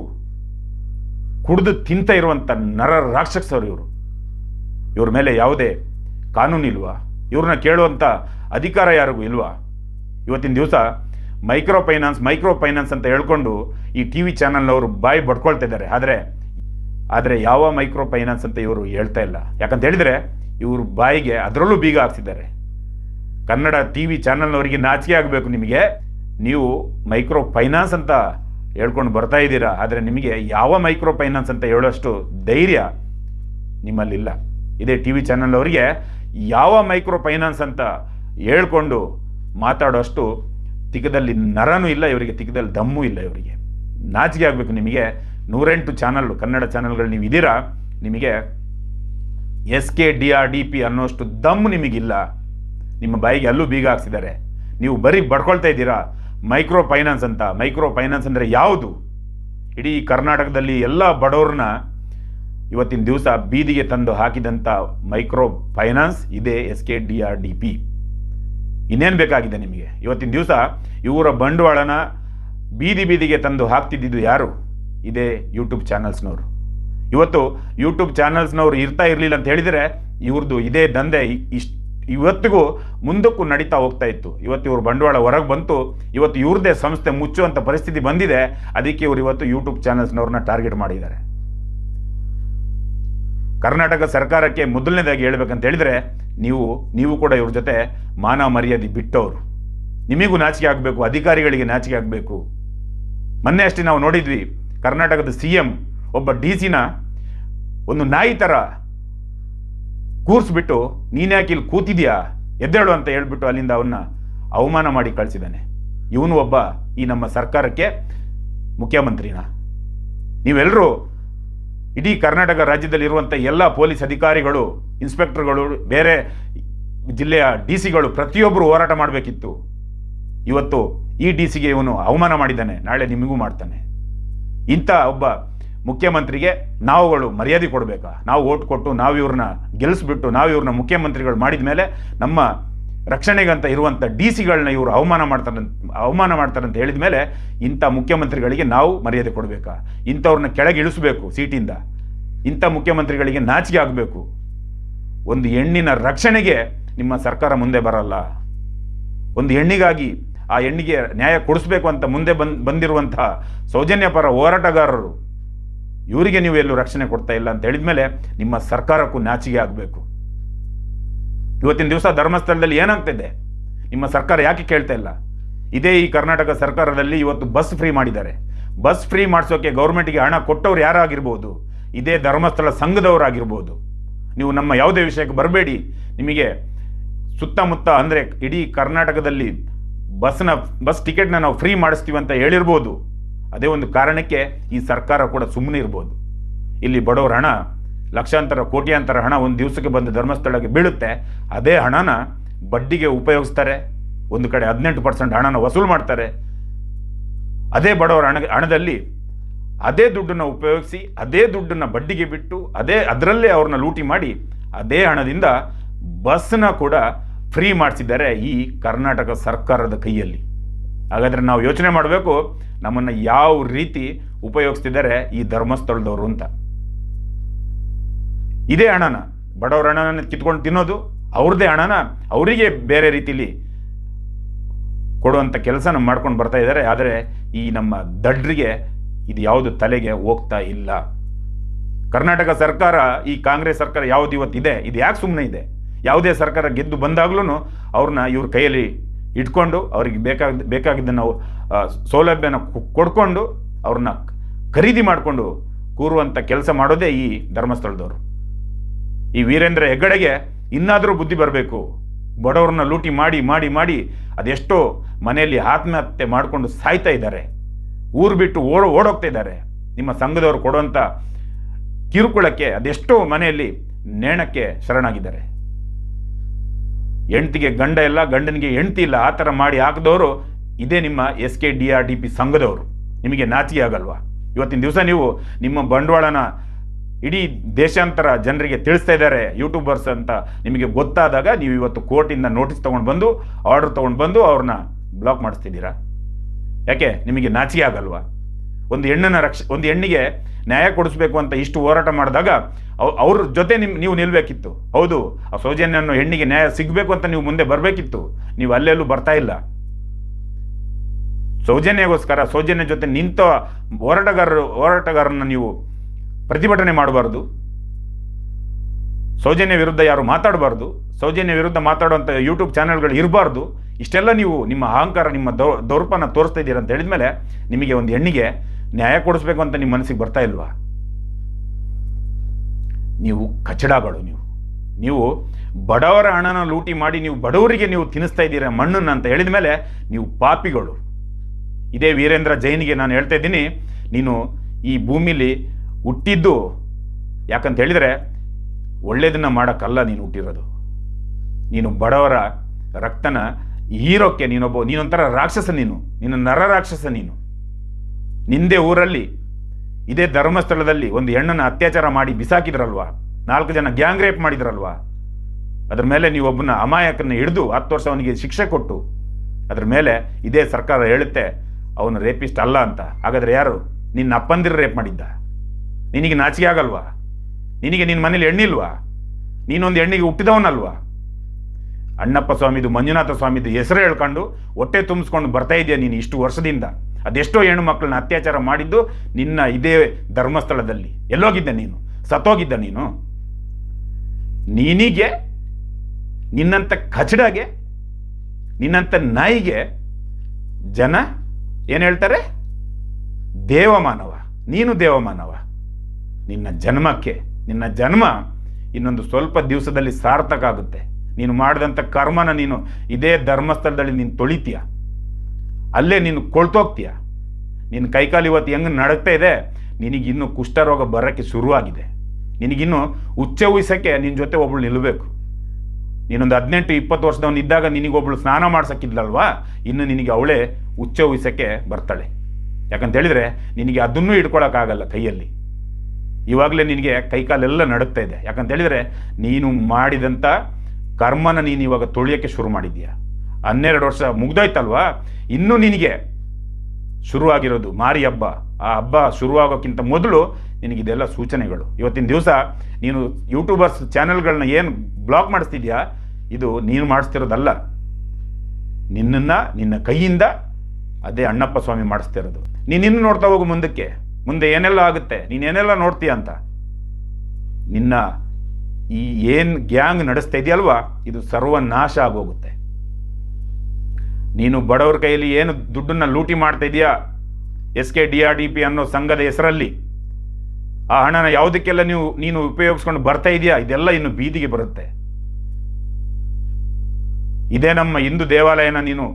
ಕುಡಿದು ತಿಂತ ಇರುವಂಥ ನರ ರಾಕ್ಷಸರು ಇವರು. ಇವ್ರ ಮೇಲೆ ಯಾವುದೇ ಕಾನೂನು ಇಲ್ವಾ ಇವ್ರನ್ನ ಕೇಳುವಂಥ ಅಧಿಕಾರ ಯಾರಿಗೂ ಇಲ್ವಾ? ಇವತ್ತಿನ ದಿವಸ ಮೈಕ್ರೋ ಫೈನಾನ್ಸ್ ಮೈಕ್ರೋ ಫೈನಾನ್ಸ್ ಅಂತ ಹೇಳ್ಕೊಂಡು ಈ ಟಿ ವಿ ಚಾನಲ್ನವರು ಬಾಯಿ ಬಡ್ಕೊಳ್ತಾ ಇದ್ದಾರೆ. ಆದರೆ ಆದರೆ ಯಾವ ಮೈಕ್ರೋ ಫೈನಾನ್ಸ್ ಅಂತ ಇವರು ಹೇಳ್ತಾ ಇಲ್ಲ. ಯಾಕಂತ ಹೇಳಿದರೆ, ಇವರು ಬಾಯಿಗೆ ಅದರಲ್ಲೂ ಬೀಗ ಹಾಕ್ತಿದ್ದಾರೆ ಕನ್ನಡ ಟಿ ವಿ ಚಾನಲ್ನವರಿಗೆ ನಾಚಿಕೆ ಆಗಬೇಕು ನಿಮಗೆ. ನೀವು ಮೈಕ್ರೋ ಫೈನಾನ್ಸ್ ಅಂತ ಹೇಳ್ಕೊಂಡು ಬರ್ತಾ ಇದ್ದೀರಾ, ಆದರೆ ನಿಮಗೆ ಯಾವ ಮೈಕ್ರೋ ಫೈನಾನ್ಸ್ ಅಂತ ಹೇಳೋಷ್ಟು ಧೈರ್ಯ ನಿಮ್ಮಲ್ಲಿಲ್ಲ. ಇದೇ ಟಿ ವಿ ಚಾನಲ್ನವರಿಗೆ ಯಾವ ಮೈಕ್ರೋ ಫೈನಾನ್ಸ್ ಅಂತ ಹೇಳ್ಕೊಂಡು ಮಾತಾಡೋಷ್ಟು ತಿಕ್ಕದಲ್ಲಿ ನರನೂ ಇಲ್ಲ, ಇವರಿಗೆ ತಿಕ್ಕದಲ್ಲಿ ದಮ್ಮು ಇಲ್ಲ ಇವರಿಗೆ. ನಾಚಿಕೆ ಆಗಬೇಕು ನಿಮಗೆ. ನೂರೆಂಟು ಚಾನಲ್ ಕನ್ನಡ ಚಾನಲ್ಗಳು ನೀವು ಇದ್ದೀರಾ, ನಿಮಗೆ S K D R D P ಅನ್ನೋಷ್ಟು ದಮ್ಮು ನಿಮಗಿಲ್ಲ. ನಿಮ್ಮ ಬಾಯಿಗೆ ಅಲ್ಲೂ ಬೀಗ ಹಾಕ್ಸಿದ್ದಾರೆ. ನೀವು ಬರೀ ಬಡ್ಕೊಳ್ತಾ ಇದ್ದೀರಾ? ಮೈಕ್ರೋ ಫೈನಾನ್ಸ್ ಅಂತ. ಮೈಕ್ರೋ ಫೈನಾನ್ಸ್ ಅಂದರೆ ಯಾವುದು? ಇಡೀ ಕರ್ನಾಟಕದಲ್ಲಿ ಎಲ್ಲ ಬಡವ್ರನ್ನ ಇವತ್ತಿನ ದಿವಸ ಬೀದಿಗೆ ತಂದು ಹಾಕಿದಂಥ ಮೈಕ್ರೋ ಫೈನಾನ್ಸ್, ಇದೇ S K D R D P. ಇನ್ನೇನು ಬೇಕಾಗಿದೆ ನಿಮಗೆ? ಇವತ್ತಿನ ದಿವಸ ಇವರ ಬಂಡವಾಳನ ಬೀದಿ ಬೀದಿಗೆ ತಂದು ಹಾಕ್ತಿದ್ದಿದ್ದು ಯಾರು? ಇದೇ ಯೂಟ್ಯೂಬ್ ಚಾನಲ್ಸ್ನವರು. ಇವತ್ತು ಯೂಟ್ಯೂಬ್ ಚಾನಲ್ಸ್ನವರು ಇರ್ತಾ ಇರಲಿಲ್ಲ ಅಂತ ಹೇಳಿದರೆ ಇವ್ರದ್ದು ಇದೇ ದಂಧೆ ಇಷ್ಟು ಇವತ್ತಿಗೂ ಮುಂದಕ್ಕೂ ನಡೀತಾ ಹೋಗ್ತಾ ಇತ್ತು. ಇವತ್ತು ಇವ್ರ ಬಂಡವಾಳ ಹೊರಗೆ ಬಂತು. ಇವತ್ತು ಇವ್ರದ್ದೇ ಸಂಸ್ಥೆ ಮುಚ್ಚುವಂಥ ಪರಿಸ್ಥಿತಿ ಬಂದಿದೆ. ಅದಕ್ಕೆ ಇವರು ಇವತ್ತು ಯೂಟ್ಯೂಬ್ ಚಾನಲ್ಸ್ನವ್ರನ್ನ ಟಾರ್ಗೆಟ್ ಮಾಡಿದ್ದಾರೆ. ಕರ್ನಾಟಕ ಸರ್ಕಾರಕ್ಕೆ ಮೊದಲನೇದಾಗಿ ಹೇಳ್ಬೇಕಂತ ಹೇಳಿದರೆ, ನೀವು ನೀವು ಕೂಡ ಇವ್ರ ಜೊತೆ ಮಾನ ಮರ್ಯಾದೆ ಬಿಟ್ಟವರು. ನಿಮಗೂ ನಾಚಿಕೆ ಆಗಬೇಕು, ಅಧಿಕಾರಿಗಳಿಗೆ ನಾಚಿಕೆ ಆಗಬೇಕು. ಮೊನ್ನೆ ಅಷ್ಟೇ ನಾವು ನೋಡಿದ್ವಿ, ಕರ್ನಾಟಕದ ಸಿ ಎಂ ಒಬ್ಬ ಡಿ ಸಿನ ಒಂದು ನಾಯಿ ಥರ ಕೂರಿಸ್ಬಿಟ್ಟು ನೀನ್ಯಾಕೆ ಇಲ್ಲಿ ಕೂತಿದ್ಯಾ? ಎದ್ದೇಳು ಅಂತ ಹೇಳ್ಬಿಟ್ಟು ಅಲ್ಲಿಂದ ಅವನ್ನ ಅವಮಾನ ಮಾಡಿ ಕಳಿಸಿದ್ದಾನೆ. ಇವನು ಒಬ್ಬ ಈ ನಮ್ಮ ಸರ್ಕಾರಕ್ಕೆ ಮುಖ್ಯಮಂತ್ರಿನ. ನೀವೆಲ್ಲರೂ ಇಡೀ ಕರ್ನಾಟಕ ರಾಜ್ಯದಲ್ಲಿರುವಂಥ ಎಲ್ಲ ಪೊಲೀಸ್ ಅಧಿಕಾರಿಗಳು, ಇನ್ಸ್ಪೆಕ್ಟರ್ಗಳು, ಬೇರೆ ಜಿಲ್ಲೆಯ ಡಿ ಸಿಗಳು ಪ್ರತಿಯೊಬ್ಬರು ಹೋರಾಟ ಮಾಡಬೇಕಿತ್ತು. ಇವತ್ತು ಈ ಡಿ ಸಿಗೆ ಇವನು ಅವಮಾನ ಮಾಡಿದ್ದಾನೆ. ನಾಳೆ ನಿಮಗೂ ಮಾಡ್ತಾನೆ. ಇಂಥ ಒಬ್ಬ ಮುಖ್ಯಮಂತ್ರಿಗೆ ನಾವುಗಳು ಮರ್ಯಾದೆ ಕೊಡಬೇಕಾ? ನಾವು ಓಟ್ ಕೊಟ್ಟು ನಾವು ಇವ್ರನ್ನ ಗೆಲ್ಲಿಸ್ಬಿಟ್ಟು ನಾವು ಇವ್ರನ್ನ ಮುಖ್ಯಮಂತ್ರಿಗಳು ಮಾಡಿದ ಮೇಲೆ ನಮ್ಮ ರಕ್ಷಣೆಗಂತ ಇರುವಂಥ ಡಿ ಸಿಗಳನ್ನ ಇವರು ಅವಮಾನ ಮಾಡ್ತಾರೆ ಅವಮಾನ ಮಾಡ್ತಾರೆ ಅಂತ ಹೇಳಿದ ಮೇಲೆ ಇಂಥ ಮುಖ್ಯಮಂತ್ರಿಗಳಿಗೆ ನಾವು ಮರ್ಯಾದೆ ಕೊಡಬೇಕಾ? ಇಂಥವ್ರನ್ನ ಕೆಳಗೆ ಇಳಿಸಬೇಕು ಸೀಟಿಂದ. ಇಂಥ ಮುಖ್ಯಮಂತ್ರಿಗಳಿಗೆ ನಾಚಿಕೆ ಆಗಬೇಕು. ಒಂದು ಹೆಣ್ಣಿನ ರಕ್ಷಣೆಗೆ ನಿಮ್ಮ ಸರ್ಕಾರ ಮುಂದೆ ಬರಲ್ಲ. ಒಂದು ಹೆಣ್ಣಿಗಾಗಿ ಆ ಹೆಣ್ಣಿಗೆ ನ್ಯಾಯ ಕೊಡಿಸ್ಬೇಕು ಅಂತ ಮುಂದೆ ಬಂದ್ ಬಂದಿರುವಂತಹ ಸೌಜನ್ಯ ಪರ ಹೋರಾಟಗಾರರು, ಇವರಿಗೆ ನೀವು ಎಲ್ಲೂ ರಕ್ಷಣೆ ಕೊಡ್ತಾ ಇಲ್ಲ ಅಂತ ಹೇಳಿದ ಮೇಲೆ ನಿಮ್ಮ ಸರ್ಕಾರಕ್ಕೂ ನಾಚಿಕೆ ಆಗಬೇಕು. ಇವತ್ತಿನ ದಿವಸ ಧರ್ಮಸ್ಥಳದಲ್ಲಿ ಏನಾಗ್ತಿದೆ? ನಿಮ್ಮ ಸರ್ಕಾರ ಯಾಕೆ ಕೇಳ್ತಾ ಇಲ್ಲ? ಇದೇ ಈ ಕರ್ನಾಟಕ ಸರ್ಕಾರದಲ್ಲಿ ಇವತ್ತು ಬಸ್ ಫ್ರೀ ಮಾಡಿದ್ದಾರೆ. ಬಸ್ ಫ್ರೀ ಮಾಡಿಸೋಕೆ ಗೌರ್ಮೆಂಟ್ಗೆ ಹಣ ಕೊಟ್ಟವ್ರು ಯಾರಾಗಿರ್ಬೋದು? ಇದೇ ಧರ್ಮಸ್ಥಳ ಸಂಘದವರಾಗಿರ್ಬೋದು. ನೀವು ನಮ್ಮ ಯಾವುದೇ ವಿಷಯಕ್ಕೆ ಬರಬೇಡಿ. ನಿಮಗೆ ಸುತ್ತಮುತ್ತ ಅಂದರೆ ಇಡೀ ಕರ್ನಾಟಕದಲ್ಲಿ ಬಸ್ನ, ಬಸ್ ಟಿಕೆಟ್ನ ನಾವು ಫ್ರೀ ಮಾಡಿಸ್ತೀವಿ ಅಂತ ಹೇಳಿರ್ಬೋದು. ಅದೇ ಒಂದು ಕಾರಣಕ್ಕೆ ಈ ಸರ್ಕಾರ ಕೂಡ ಸುಮ್ಮನೆ ಇರ್ಬೋದು. ಇಲ್ಲಿ ಬಡವರ ಹಣ ಲಕ್ಷಾಂತರ, ಕೋಟ್ಯಾಂತರ ಹಣ ಒಂದು ದಿವಸಕ್ಕೆ ಬಂದು ಧರ್ಮಸ್ಥಳಕ್ಕೆ ಬೀಳುತ್ತೆ, ಅದೇ ಹಣನ ಬಡ್ಡಿಗೆ ಉಪಯೋಗಿಸ್ತಾರೆ. ಒಂದು ಕಡೆ ಹದಿನೆಂಟು ಪರ್ಸೆಂಟ್ ಹಣನ ವಸೂಲು ಮಾಡ್ತಾರೆ. ಅದೇ ಬಡವರ ಹಣ, ಹಣದಲ್ಲಿ ಅದೇ ದುಡ್ಡನ್ನು ಉಪಯೋಗಿಸಿ, ಅದೇ ದುಡ್ಡನ್ನು ಬಡ್ಡಿಗೆ ಬಿಟ್ಟು, ಅದೇ ಅದರಲ್ಲೇ ಅವ್ರನ್ನ ಲೂಟಿ ಮಾಡಿ, ಅದೇ ಹಣದಿಂದ ಬಸ್ನ ಕೂಡ ಫ್ರೀ ಮಾಡಿಸಿದ್ದಾರೆ ಈ ಕರ್ನಾಟಕ ಸರ್ಕಾರದ ಕೈಯಲ್ಲಿ. ಹಾಗಾದರೆ ನಾವು ಯೋಚನೆ ಮಾಡಬೇಕು, ನಮ್ಮನ್ನು ಯಾವ ರೀತಿ ಉಪಯೋಗಿಸ್ತಿದ್ದಾರೆ ಈ ಧರ್ಮಸ್ಥಳದವರು ಅಂತ. ಇದೇ ಹಣನ. ಬಡವರ ಹಣನ ಕಿತ್ಕೊಂಡು ತಿನ್ನೋದು, ಅವ್ರದ್ದೇ ಹಣನ ಅವರಿಗೆ ಬೇರೆ ರೀತಿಲಿ ಕೊಡುವಂಥ ಕೆಲಸನ ಮಾಡ್ಕೊಂಡು ಬರ್ತಾ ಇದ್ದಾರೆ. ಆದರೆ ಈ ನಮ್ಮ ದಡ್ರಿಗೆ ಇದು ಯಾವುದು ತಲೆಗೆ ಹೋಗ್ತಾ ಇಲ್ಲ. ಕರ್ನಾಟಕ ಸರ್ಕಾರ, ಈ ಕಾಂಗ್ರೆಸ್ ಸರ್ಕಾರ ಯಾವ್ದು ಇವತ್ತಿದೆ? ಇದು ಯಾಕೆ ಸುಮ್ಮನೆ ಇದೆ? ಯಾವುದೇ ಸರ್ಕಾರ ಗೆದ್ದು ಬಂದಾಗ್ಲೂ ಅವ್ರನ್ನ ಇವ್ರ ಕೈಯಲ್ಲಿ ಇಟ್ಕೊಂಡು ಅವ್ರಿಗೆ ಬೇಕಾದ ಬೇಕಾಗಿದ್ದನ್ನು ಸೌಲಭ್ಯನ ಕೊಡ್ಕೊಂಡು ಅವ್ರನ್ನ ಖರೀದಿ ಮಾಡಿಕೊಂಡು ಕೂರುವಂಥ ಕೆಲಸ ಮಾಡೋದೇ ಈ ಧರ್ಮಸ್ಥಳದವರು. ಈ ವೀರೇಂದ್ರ ಹೆಗ್ಗಡೆಗೆ ಇನ್ನಾದರೂ ಬುದ್ಧಿ ಬರಬೇಕು. ಬಡವ್ರನ್ನ ಲೂಟಿ ಮಾಡಿ ಮಾಡಿ ಮಾಡಿ ಅದೆಷ್ಟೋ ಮನೆಯಲ್ಲಿ ಆತ್ಮಹತ್ಯೆ ಮಾಡಿಕೊಂಡು ಸಾಯ್ತಾ ಇದ್ದಾರೆ. ಊರು ಬಿಟ್ಟು ಓಡ, ಓಡೋಗ್ತಾ ಇದ್ದಾರೆ. ನಿಮ್ಮ ಸಂಘದವರು ಕೊಡುವಂಥ ಕಿರುಕುಳಕ್ಕೆ ಅದೆಷ್ಟೋ ಮನೆಯಲ್ಲಿ ನೇಣಕ್ಕೆ ಶರಣಾಗಿದ್ದಾರೆ. ಹೆಂಡ್ತಿಗೆ ಗಂಡ ಇಲ್ಲ, ಗಂಡನಿಗೆ ಹೆಂಡ್ತಿ ಇಲ್ಲ, ಆ ಥರ ಮಾಡಿ ಹಾಕಿದವರು ಇದೇ ನಿಮ್ಮ S K D R D P ಸಂಘದವರು. ನಿಮಗೆ ನಾಚಿಕೆ ಆಗಲ್ವಾ? ಇವತ್ತಿನ ದಿವಸ ನೀವು ನಿಮ್ಮ ಬಂಡವಾಳನ ಇಡೀ ದೇಶಾಂತರ ಜನರಿಗೆ ತಿಳಿಸ್ತಾ ಇದ್ದಾರೆ ಯೂಟ್ಯೂಬರ್ಸ್ ಅಂತ. ನಿಮಗೆ ಗೊತ್ತಾದಾಗ ನೀವು ಇವತ್ತು ಕೋರ್ಟಿಂದ ನೋಟಿಸ್ ತೊಗೊಂಡು ಬಂದು, ಆರ್ಡರ್ ತೊಗೊಂಡು ಬಂದು ಅವ್ರನ್ನ ಬ್ಲಾಕ್ ಮಾಡಿಸ್ತಿದ್ದೀರಾ? ಯಾಕೆ? ನಿಮಗೆ ನಾಚಿಕೆ ಆಗಲ್ವಾ? ಒಂದು ಹೆಣ್ಣನ್ನು ರಕ್ಷ, ಒಂದು ಹೆಣ್ಣಿಗೆ ನ್ಯಾಯ ಕೊಡಿಸ್ಬೇಕು ಅಂತ ಇಷ್ಟು ಹೋರಾಟ ಮಾಡಿದಾಗ ಅವ್- ಅವ್ರ ಜೊತೆ ನಿಮ್, ನೀವು ನಿಲ್ಬೇಕಿತ್ತು. ಹೌದು, ಆ ಸೌಜನ್ಯನ್ನು ಹೆಣ್ಣಿಗೆ ನ್ಯಾಯ ಸಿಗಬೇಕು ಅಂತ ನೀವು ಮುಂದೆ ಬರಬೇಕಿತ್ತು. ನೀವು ಅಲ್ಲೆಲ್ಲೂ ಬರ್ತಾ ಇಲ್ಲ. ಸೌಜನ್ಯಗೋಸ್ಕರ, ಸೌಜನ್ಯ ಜೊತೆ ನಿಂತ ಹೋರಾಟಗಾರರು ಹೋರಾಟಗಾರರನ್ನ ನೀವು ಪ್ರತಿಭಟನೆ ಮಾಡಬಾರ್ದು. ಸೌಜನ್ಯ ವಿರುದ್ಧ ಯಾರು ಮಾತಾಡಬಾರ್ದು. ಸೌಜನ್ಯ ವಿರುದ್ಧ ಮಾತಾಡುವಂಥ ಯೂಟ್ಯೂಬ್ ಚಾನೆಲ್ಗಳು ಇರಬಾರ್ದು. ಇಷ್ಟೆಲ್ಲ ನೀವು ನಿಮ್ಮ ಅಹಂಕಾರ, ನಿಮ್ಮ ದೌ ದೌರ್ಪನ ತೋರಿಸ್ತಾ ಇದ್ದೀರಾ ಅಂತ ಹೇಳಿದ್ಮೇಲೆ ನಿಮಗೆ ಒಂದು ಹೆಣ್ಣಿಗೆ ನ್ಯಾಯ ಕೊಡಿಸ್ಬೇಕು ಅಂತ ನಿಮ್ಮ ಮನಸ್ಸಿಗೆ ಬರ್ತಾ ಇಲ್ವಾ? ನೀವು ಕಚಡಗಳು ನೀವು. ನೀವು ಬಡವರ ಹಣನ ಲೂಟಿ ಮಾಡಿ ನೀವು ಬಡವರಿಗೆ ನೀವು ತಿನ್ನಿಸ್ತಾ ಇದ್ದೀರಾ ಮಣ್ಣನ್ನು ಅಂತ ಹೇಳಿದ ಮೇಲೆ ನೀವು ಪಾಪಿಗಳು. ಇದೇ ವೀರೇಂದ್ರ ಜೈನಿಗೆ ನಾನು ಹೇಳ್ತಾ ಇದ್ದೀನಿ, ನೀನು ಈ ಭೂಮಿಲಿ ಹುಟ್ಟಿದ್ದು ಯಾಕಂತ ಹೇಳಿದರೆ ಒಳ್ಳೇದನ್ನು ಮಾಡೋಕ್ಕಲ್ಲ ನೀನು ಹುಟ್ಟಿರೋದು. ನೀನು ಬಡವರ ರಕ್ತನ ಹೀರೋಕ್ಕೆ ನೀನೊಬ್ಬ, ನೀನೊಂಥರ ರಾಕ್ಷಸ ನೀನು ನೀನು ನರ ರಾಕ್ಷಸ ನೀನು. ನಿಂದೆ ಊರಲ್ಲಿ, ಇದೇ ಧರ್ಮಸ್ಥಳದಲ್ಲಿ ಒಂದು ಹೆಣ್ಣನ್ನು ಅತ್ಯಾಚಾರ ಮಾಡಿ ಬಿಸಾಕಿದ್ರಲ್ವಾ? ನಾಲ್ಕು ಜನ ಗ್ಯಾಂಗ್ ರೇಪ್ ಮಾಡಿದ್ರಲ್ವಾ? ಅದ್ರ ಮೇಲೆ ನೀವು ಒಬ್ಬನ ಅಮಾಯಕನ ಹಿಡಿದು ಹತ್ತು ವರ್ಷ ಅವನಿಗೆ ಶಿಕ್ಷೆ ಕೊಟ್ಟು, ಅದ್ರ ಮೇಲೆ ಇದೇ ಸರ್ಕಾರ ಹೇಳುತ್ತೆ, ಅವನು ರೇಪಿಸ್ಟ್ ಅಲ್ಲ ಅಂತ. ಹಾಗಾದರೆ ಯಾರು? ನಿನ್ನ ಅಪ್ಪಂದಿರು ರೇಪ್ ಮಾಡಿದ್ದ. ನಿನಗೆ ನಾಚಿಕೆ ಆಗಲ್ವಾ? ನಿನಗೆ ನಿನ್ನ ಮನೇಲಿ ಹೆಣ್ಣಿಲ್ವಾ ನೀನೊಂದು ಹೆಣ್ಣಿಗೆ ಹುಟ್ಟಿದವನಲ್ವಾ? ಅಣ್ಣಪ್ಪ ಸ್ವಾಮಿದು, ಮಂಜುನಾಥ ಸ್ವಾಮಿದು ಹೆಸರು ಹೇಳ್ಕೊಂಡು ಹೊಟ್ಟೆ ತುಂಬಿಸ್ಕೊಂಡು ಬರ್ತಾ ಇದೆಯಾ ನೀನು ಇಷ್ಟು ವರ್ಷದಿಂದ. ಅದೆಷ್ಟೋ ಹೆಣ್ಣು ಮಕ್ಕಳನ್ನ ಅತ್ಯಾಚಾರ ಮಾಡಿದ್ದು ನಿನ್ನ ಇದೇ ಧರ್ಮಸ್ಥಳದಲ್ಲಿ. ಎಲ್ಲೋಗಿದ್ದೆ ನೀನು? ಸತ್ತೋಗಿದ್ದ ನೀನು? ನೀನಿಗೆ ನಿನ್ನಂಥ ಕಚಡಗೆ ನಿನ್ನಂಥ ನಾಯಿಗೆ ಜನ ಏನು ಹೇಳ್ತಾರೆ? ದೇವಮಾನವ. ನೀನು ದೇವಮಾನವ. ನಿನ್ನ ಜನ್ಮಕ್ಕೆ, ನಿನ್ನ ಜನ್ಮ ಇನ್ನೊಂದು ಸ್ವಲ್ಪ ದಿವಸದಲ್ಲಿ ಸಾರ್ಥಕ ಆಗುತ್ತೆ. ನೀನು ಮಾಡಿದಂಥ ಕರ್ಮನ ನೀನು ಇದೇ ಧರ್ಮಸ್ಥಳದಲ್ಲಿ ನೀನು ತೊಳಿತೀಯ. ಅಲ್ಲೇ ನೀನು ಕೊಳ್ತೋಗ್ತೀಯ. ನಿನ್ನ ಕೈಕಾಲು ಇವತ್ತು ಹೆಂಗೆ ನಡಕ್ತಾ ಇದೆ? ನಿನಗಿನ್ನು ಕುಷ್ಠರೋಗ ಬರೋಕ್ಕೆ ಶುರುವಾಗಿದೆ. ನಿನಗಿನ್ನು ಉಚ್ಚ ಉಯಿಸೋಕ್ಕೆ ನಿನ್ನ ಜೊತೆ ಒಬ್ಳು ನಿಲ್ಲಬೇಕು ನೀನೊಂದು ಹದಿನೆಂಟು, ಇಪ್ಪತ್ತು ವರ್ಷದವನು ಇದ್ದಾಗ ನಿನಗೊಬ್ಳು ಸ್ನಾನ ಮಾಡ್ಸೋಕ್ಕಿದ್ಲಲ್ವಾ? ಇನ್ನು ನಿನಗೆ ಅವಳೇ ಉಚ್ಚ ಉಯಿಸೋಕ್ಕೆ ಬರ್ತಾಳೆ. ಯಾಕಂತ ಹೇಳಿದ್ರೆ ನಿನಗೆ ಅದನ್ನೂ ಇಟ್ಕೊಳಕ್ಕಾಗಲ್ಲ ಕೈಯಲ್ಲಿ. ಇವಾಗಲೇ ನಿನಗೆ ಕೈಕಾಲೆಲ್ಲ ನಡುಗ್ತಾ ಇದೆ. ಯಾಕಂತ ಹೇಳಿದ್ರೆ ನೀನು ಮಾಡಿದಂಥ ಕರ್ಮನ ನೀನು ಇವಾಗ ತೊಳಿಯೋಕ್ಕೆ ಶುರು ಮಾಡಿದ್ಯಾ ಹನ್ನೆರಡು ವರ್ಷ ಮುಗ್ದೋಯ್ತಲ್ವಾ? ಇನ್ನೂ ನಿನಗೆ ಶುರುವಾಗಿರೋದು ಮಾರಿ ಹಬ್ಬ ಆ ಹಬ್ಬ ಶುರುವಾಗೋಕ್ಕಿಂತ ಮೊದಲು ನಿನಗಿದೆಲ್ಲ ಸೂಚನೆಗಳು. ಇವತ್ತಿನ ದಿವಸ ನೀನು ಯೂಟ್ಯೂಬರ್ಸ್ ಚಾನೆಲ್ಗಳನ್ನ ಏನು ಬ್ಲಾಕ್ ಮಾಡಿಸ್ತಿದ್ಯಾ? ಇದು ನೀನು ಮಾಡಿಸ್ತಿರೋದಲ್ಲ. ನಿನ್ನನ್ನು ನಿನ್ನ ಕೈಯಿಂದ ಅದೇ ಅಣ್ಣಪ್ಪ ಸ್ವಾಮಿ ಮಾಡಿಸ್ತಿರೋದು. ನೀನು ಇನ್ನು ನೋಡ್ತಾ ಹೋಗು ಮುಂದಕ್ಕೆ. ಮುಂದೆ ಏನೆಲ್ಲ ಆಗುತ್ತೆ? ನೀನು ಏನೆಲ್ಲ ನೋಡ್ತೀಯ ಅಂತ? ನಿನ್ನ ಈ ಏನು ಗ್ಯಾಂಗ್ ನಡೆಸ್ತಾ ಇದೆಯಲ್ವಾ, ಇದು ಸರ್ವನಾಶ ಆಗೋಗುತ್ತೆ. ನೀನು ಬಡವರ ಕೈಯಲ್ಲಿ ಏನು ದುಡ್ಡನ್ನ ಲೂಟಿ ಮಾಡ್ತಾ ಇದೆಯಾ? S K D R D P ಅನ್ನೋ ಸಂಘದ ಹೆಸರಲ್ಲಿ? ಆ ಹಣನ ಯಾವುದಕ್ಕೆಲ್ಲ ನೀವು, ನೀನು ಉಪಯೋಗಿಸ್ಕೊಂಡು ಬರ್ತಾ ಇದೆಯಾ? ಇದೆಲ್ಲ ಇನ್ನು ಬೀದಿಗೆ ಬರುತ್ತೆ. ಇದೇ ನಮ್ಮ ಹಿಂದೂ ದೇವಾಲಯನ ನೀನು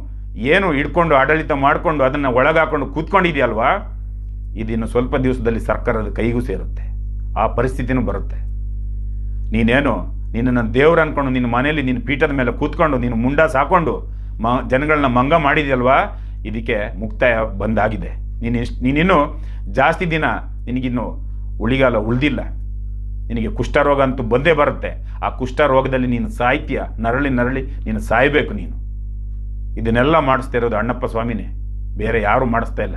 ಏನು ಹಿಡ್ಕೊಂಡು ಆಡಳಿತ ಮಾಡಿಕೊಂಡು ಅದನ್ನು ಒಳಗಾಕೊಂಡು ಕೂತ್ಕೊಂಡಿದ್ಯಲ್ವಾ? ಇದಿನ್ನು ಸ್ವಲ್ಪ ದಿವಸದಲ್ಲಿ ಸರ್ಕಾರದ ಕೈಗೂ ಸೇರುತ್ತೆ. ಆ ಪರಿಸ್ಥಿತಿನೂ ಬರುತ್ತೆ. ನೀನೇನು ನಿನ್ನನ್ನು ದೇವ್ರು ಅನ್ಕೊಂಡು ನಿನ್ನ ಮನೆಯಲ್ಲಿ ನಿನ್ನ ಪೀಠದ ಮೇಲೆ ಕೂತ್ಕೊಂಡು ನೀನು ಮುಂಡ ಸಾಕೊಂಡು ಮ, ಜನಗಳನ್ನ ಮಂಗ ಮಾಡಿದೆಯಲ್ವಾ? ಇದಕ್ಕೆ ಮುಕ್ತಾಯ ಬಂದಾಗಿದೆ. ನೀನು ಇಷ್ಟು ನೀನಿನ್ನು ಜಾಸ್ತಿ ದಿನ ನಿನಗಿನ್ನು ಉಳಿಗಾಲ ಉಳಿದಿಲ್ಲ. ನಿನಗೆ ಕುಷ್ಠರೋಗ ಅಂತೂ ಬಂದೇ ಬರುತ್ತೆ. ಆ ಕುಷ್ಠರೋಗದಲ್ಲಿ ನೀನು ಸಾಹಿತ್ಯ ನರಳಿ ನರಳಿ ನೀನು ಸಾಯಬೇಕು ನೀನು. ಇದನ್ನೆಲ್ಲ ಮಾಡಿಸ್ತಾ ಇರೋದು ಅಣ್ಣಪ್ಪ ಸ್ವಾಮಿನೇ. ಬೇರೆ ಯಾರೂ ಮಾಡಿಸ್ತಾ ಇಲ್ಲ.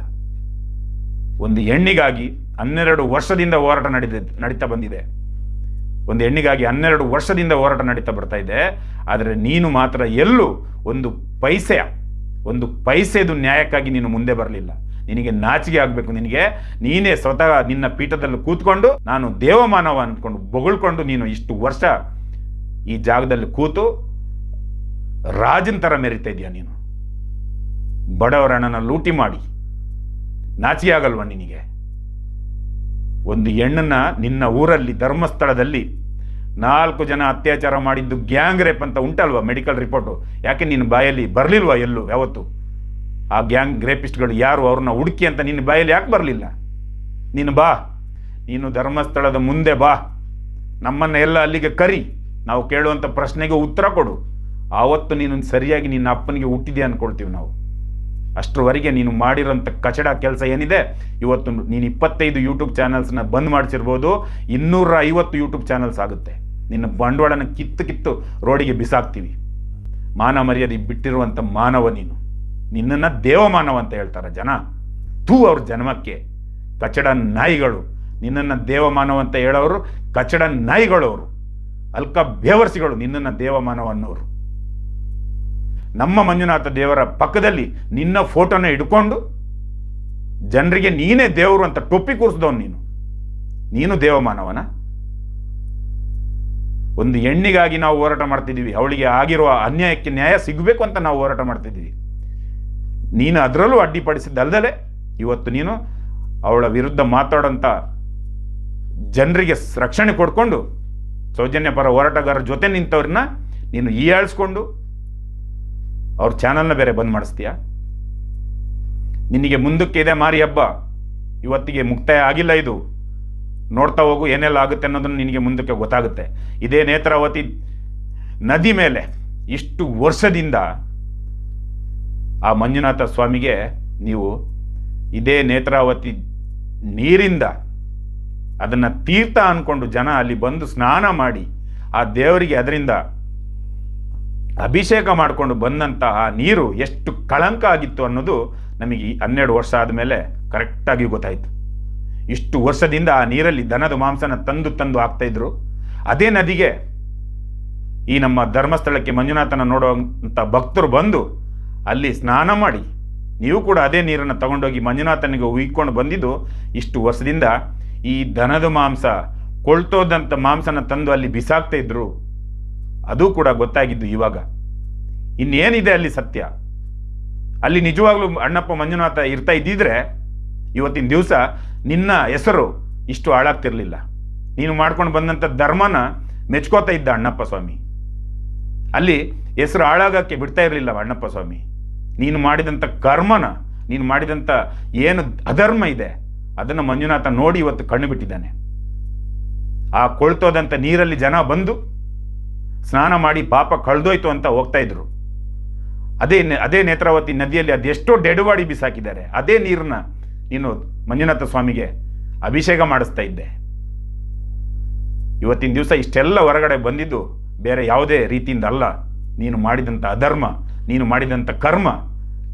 ಒಂದು ಹೆಣ್ಣಿಗಾಗಿ ಹನ್ನೆರಡು ವರ್ಷದಿಂದ ಹೋರಾಟ ನಡೆದ, ನಡೀತಾ ಬಂದಿದೆ. ಒಂದು ಹೆಣ್ಣಿಗಾಗಿ ಹನ್ನೆರಡು ವರ್ಷದಿಂದ ಹೋರಾಟ ನಡೀತಾ ಬರ್ತಾ ಇದೆ. ಆದರೆ ನೀನು ಮಾತ್ರ ಎಲ್ಲೂ ಒಂದು ಪೈಸೆಯ ಒಂದು ಪೈಸೆದು ನ್ಯಾಯಕ್ಕಾಗಿ ನೀನು ಮುಂದೆ ಬರಲಿಲ್ಲ. ನಿನಗೆ ನಾಚಿಗೆ ಆಗಬೇಕು. ನಿನಗೆ, ನೀನೇ ಸ್ವತಃ ನಿನ್ನ ಪೀಠದಲ್ಲಿ ಕೂತ್ಕೊಂಡು ನಾನು ದೇವಮಾನವ ಅಂದ್ಕೊಂಡು ಬೊಗಳ್ಕೊಂಡು ನೀನು ಇಷ್ಟು ವರ್ಷ ಈ ಜಾಗದಲ್ಲಿ ಕೂತು ರಾಜನ ಥರ ಮೆರಿತಾ ಇದೆಯಾ ನೀನು. ಬಡವರ ಹಣನ ಲೂಟಿ ಮಾಡಿ. ನಾಚಿಕೆ ಆಗಲ್ವ ನಿನಗೆ? ಒಂದು ಹೆಣ್ಣನ್ನ ನಿನ್ನ ಊರಲ್ಲಿ ಧರ್ಮಸ್ಥಳದಲ್ಲಿ ನಾಲ್ಕು ಜನ ಅತ್ಯಾಚಾರ ಮಾಡಿದ್ದು ಗ್ಯಾಂಗ್ ರೇಪ್ ಅಂತ ಉಂಟಲ್ವಾ ಮೆಡಿಕಲ್ ರಿಪೋರ್ಟು? ಯಾಕೆ ನಿನ್ನ ಬಾಯಲ್ಲಿ ಬರಲಿಲ್ವಾ ಎಲ್ಲೂ ಯಾವತ್ತು? ಆ ಗ್ಯಾಂಗ್ ರೇಪಿಸ್ಟ್ಗಳು ಯಾರು ಅವ್ರನ್ನ ಹುಡುಕಿ ಅಂತ ನಿನ್ನ ಬಾಯಲ್ಲಿ ಯಾಕೆ ಬರಲಿಲ್ಲ? ನೀನು ಬಾ, ನೀನು ಧರ್ಮಸ್ಥಳದ ಮುಂದೆ ಬಾ. ನಮ್ಮನ್ನು ಎಲ್ಲ ಅಲ್ಲಿಗೆ ಕರಿ, ನಾವು ಕೇಳುವಂಥ ಪ್ರಶ್ನೆಗೆ ಉತ್ತರ ಕೊಡು. ಆವತ್ತು ನೀನು ಸರಿಯಾಗಿ ನಿನ್ನ ಅಪ್ಪನಿಗೆ ಹುಟ್ಟಿದೆ ಅಂದ್ಕೊಳ್ತೀವಿ ನಾವು. ಅಷ್ಟರವರೆಗೆ ನೀನು ಮಾಡಿರೋಂಥ ಕಚಡ ಕೆಲಸ ಏನಿದೆ? ಇವತ್ತು ನೀನು ಇಪ್ಪತ್ತೈದು ಯೂಟ್ಯೂಬ್ ಚಾನಲ್ಸ್ನ ಬಂದ್ ಮಾಡಿಸಿರ್ಬೋದು. ಇನ್ನೂರ ಐವತ್ತು ಯೂಟ್ಯೂಬ್ ಚಾನಲ್ಸ್ ಆಗುತ್ತೆ. ನಿನ್ನ ಬಂಡವಾಳನ ಕಿತ್ತು ಕಿತ್ತು ರೋಡಿಗೆ ಬಿಸಾಕ್ತೀವಿ. ಮಾನ ಮರ್ಯಾದೆ ಬಿಟ್ಟಿರುವಂಥ ಮಾನವ ನೀನು. ನಿನ್ನನ್ನು ದೇವಮಾನವ ಅಂತ ಹೇಳ್ತಾರೆ ಜನ. ತೂ ಅವ್ರ ಜನ್ಮಕ್ಕೆ. ಕಚಡ ನಾಯಿಗಳು. ನಿನ್ನನ್ನು ದೇವಮಾನವ ಅಂತ ಹೇಳೋರು ಕಚಡ ನಾಯಿಗಳು ಅವರು ಅಲ್ಕ ಬೇವರ್ಸಿಗಳು ನಿನ್ನನ್ನು ದೇವಮಾನವ ಅನ್ನೋರು. ನಮ್ಮ ಮಂಜುನಾಥ ದೇವರ ಪಕ್ಕದಲ್ಲಿ ನಿನ್ನ ಫೋಟೋನ ಹಿಡ್ಕೊಂಡು ಜನರಿಗೆ ನೀನೇ ದೇವರು ಅಂತ ಟೊಪ್ಪಿ ಕೂರಿಸ್ದವನು ನೀನು. ನೀನು ದೇವಮಾನವನ? ಒಂದು ಹೆಣ್ಣಿಗಾಗಿ ನಾವು ಹೋರಾಟ ಮಾಡ್ತಿದ್ದೀವಿ. ಅವಳಿಗೆ ಆಗಿರುವ ಅನ್ಯಾಯಕ್ಕೆ ನ್ಯಾಯ ಸಿಗಬೇಕು ಅಂತ ನಾವು ಹೋರಾಟ ಮಾಡ್ತಿದ್ದೀವಿ. ನೀನು ಅದರಲ್ಲೂ ಅಡ್ಡಿಪಡಿಸಿದ್ದಲ್ದಲೆ ಇವತ್ತು ನೀನು ಅವಳ ವಿರುದ್ಧ ಮಾತಾಡೋಂಥ ಜನರಿಗೆ ರಕ್ಷಣೆ ಕೊಡ್ಕೊಂಡು ಸೌಜನ್ಯ ಪರ ಹೋರಾಟಗಾರರ ಜೊತೆ ನಿಂತವ್ರನ್ನ ನೀನು ಹೀಯಾಳಿಸ್ಕೊಂಡು ಅವ್ರ ಚಾನಲ್ನ ಬೇರೆ ಬಂದ್ ಮಾಡಿಸ್ತೀಯಾ? ನಿನಗೆ ಮುಂದಕ್ಕೆ ಇದೆ ಮಾರಿ ಹಬ್ಬ. ಇವತ್ತಿಗೆ ಮುಕ್ತಾಯ ಆಗಿಲ್ಲ ಇದು. ನೋಡ್ತಾ ಹೋಗು, ಏನೆಲ್ಲ ಆಗುತ್ತೆ ಅನ್ನೋದನ್ನು ನಿನಗೆ ಮುಂದಕ್ಕೆ ಗೊತ್ತಾಗುತ್ತೆ. ಇದೇ ನೇತ್ರಾವತಿ ನದಿ ಮೇಲೆ ಇಷ್ಟು ವರ್ಷದಿಂದ ಆ ಮಂಜುನಾಥ ಸ್ವಾಮಿಗೆ ನೀವು ಇದೇ ನೇತ್ರಾವತಿ ನೀರಿಂದ ಅದನ್ನು ತೀರ್ಥ ಅಂದ್ಕೊಂಡು ಜನ ಅಲ್ಲಿ ಬಂದು ಸ್ನಾನ ಮಾಡಿ ಆ ದೇವರಿಗೆ ಅದರಿಂದ ಅಭಿಷೇಕ ಮಾಡಿಕೊಂಡು ಬಂದಂತಹ ನೀರು ಎಷ್ಟು ಕಳಂಕ ಆಗಿತ್ತು ಅನ್ನೋದು ನಮಗೆ ಈ ಹನ್ನೆರಡು ವರ್ಷ ಆದಮೇಲೆ ಕರೆಕ್ಟಾಗಿ ಗೊತ್ತಾಯಿತು. ಇಷ್ಟು ವರ್ಷದಿಂದ ಆ ನೀರಲ್ಲಿ ದನದ ಮಾಂಸನ ತಂದು ತಂದು ಹಾಕ್ತಾಯಿದ್ರು ಅದೇ ನದಿಗೆ ಈ ನಮ್ಮ ಧರ್ಮಸ್ಥಳಕ್ಕೆ ಮಂಜುನಾಥನ ನೋಡುವಂಥ ಭಕ್ತರು ಬಂದು ಅಲ್ಲಿ ಸ್ನಾನ ಮಾಡಿ, ನೀವು ಕೂಡ ಅದೇ ನೀರನ್ನು ತಗೊಂಡೋಗಿ ಮಂಜುನಾಥನಿಗೆ ಉಯ್ಕೊಂಡು ಬಂದಿದ್ದು, ಇಷ್ಟು ವರ್ಷದಿಂದ ಈ ದನದ ಮಾಂಸ, ಕೊಳ್ತೋದಂಥ ಮಾಂಸನ ತಂದು ಅಲ್ಲಿ ಬಿಸಾಕ್ತಾ ಇದ್ರು. ಅದು ಕೂಡ ಗೊತ್ತಾಗಿದ್ದು ಇವಾಗ. ಇನ್ನೇನಿದೆ ಅಲ್ಲಿ ಸತ್ಯ? ಅಲ್ಲಿ ನಿಜವಾಗ್ಲೂ ಅಣ್ಣಪ್ಪ ಮಂಜುನಾಥ ಇರ್ತಾ ಇದ್ದಿದ್ರೆ ಇವತ್ತಿನ ದಿವಸ ನಿನ್ನ ಹೆಸರು ಇಷ್ಟು ಹಾಳಾಗ್ತಿರ್ಲಿಲ್ಲ. ನೀನು ಮಾಡ್ಕೊಂಡು ಬಂದಂಥ ಧರ್ಮನ ಮೆಚ್ಕೋತಾ ಇದ್ದ ಅಣ್ಣಪ್ಪ ಸ್ವಾಮಿ. ಅಲ್ಲಿ ಹೆಸರು ಹಾಳಾಗಕ್ಕೆ ಬಿಡ್ತಾ ಇರಲಿಲ್ಲ ಅಣ್ಣಪ್ಪ ಸ್ವಾಮಿ. ನೀನು ಮಾಡಿದಂಥ ಕರ್ಮನ, ನೀನು ಮಾಡಿದಂಥ ಏನು ಅಧರ್ಮ ಇದೆ, ಅದನ್ನು ಮಂಜುನಾಥ ನೋಡಿ ಇವತ್ತು ಕಣ್ಣು ಬಿಟ್ಟಿದ್ದಾನೆ. ಆ ಕೊಳ್ತೋದಂಥ ನೀರಲ್ಲಿ ಜನ ಬಂದು ಸ್ನಾನ ಮಾಡಿ ಪಾಪ ಕಳೆದೋಯ್ತು ಅಂತ ಹೋಗ್ತಾ ಇದ್ರು. ಅದೇ ಅದೇ ನೇತ್ರಾವತಿ ನದಿಯಲ್ಲಿ ಅದೆಷ್ಟೋ ಡೆಡುವಾಡಿ ಬಿಸಾಕಿದ್ದಾರೆ. ಅದೇ ನೀರನ್ನ ನೀನು ಮಂಜುನಾಥ ಸ್ವಾಮಿಗೆ ಅಭಿಷೇಕ ಮಾಡಿಸ್ತಾ ಇದ್ದೆ. ಇವತ್ತಿನ ದಿವಸ ಇಷ್ಟೆಲ್ಲ ಹೊರಗಡೆ ಬಂದಿದ್ದು ಬೇರೆ ಯಾವುದೇ ರೀತಿಯಿಂದ ಅಲ್ಲ. ನೀನು ಮಾಡಿದಂಥ ಅಧರ್ಮ, ನೀನು ಮಾಡಿದಂಥ ಕರ್ಮ,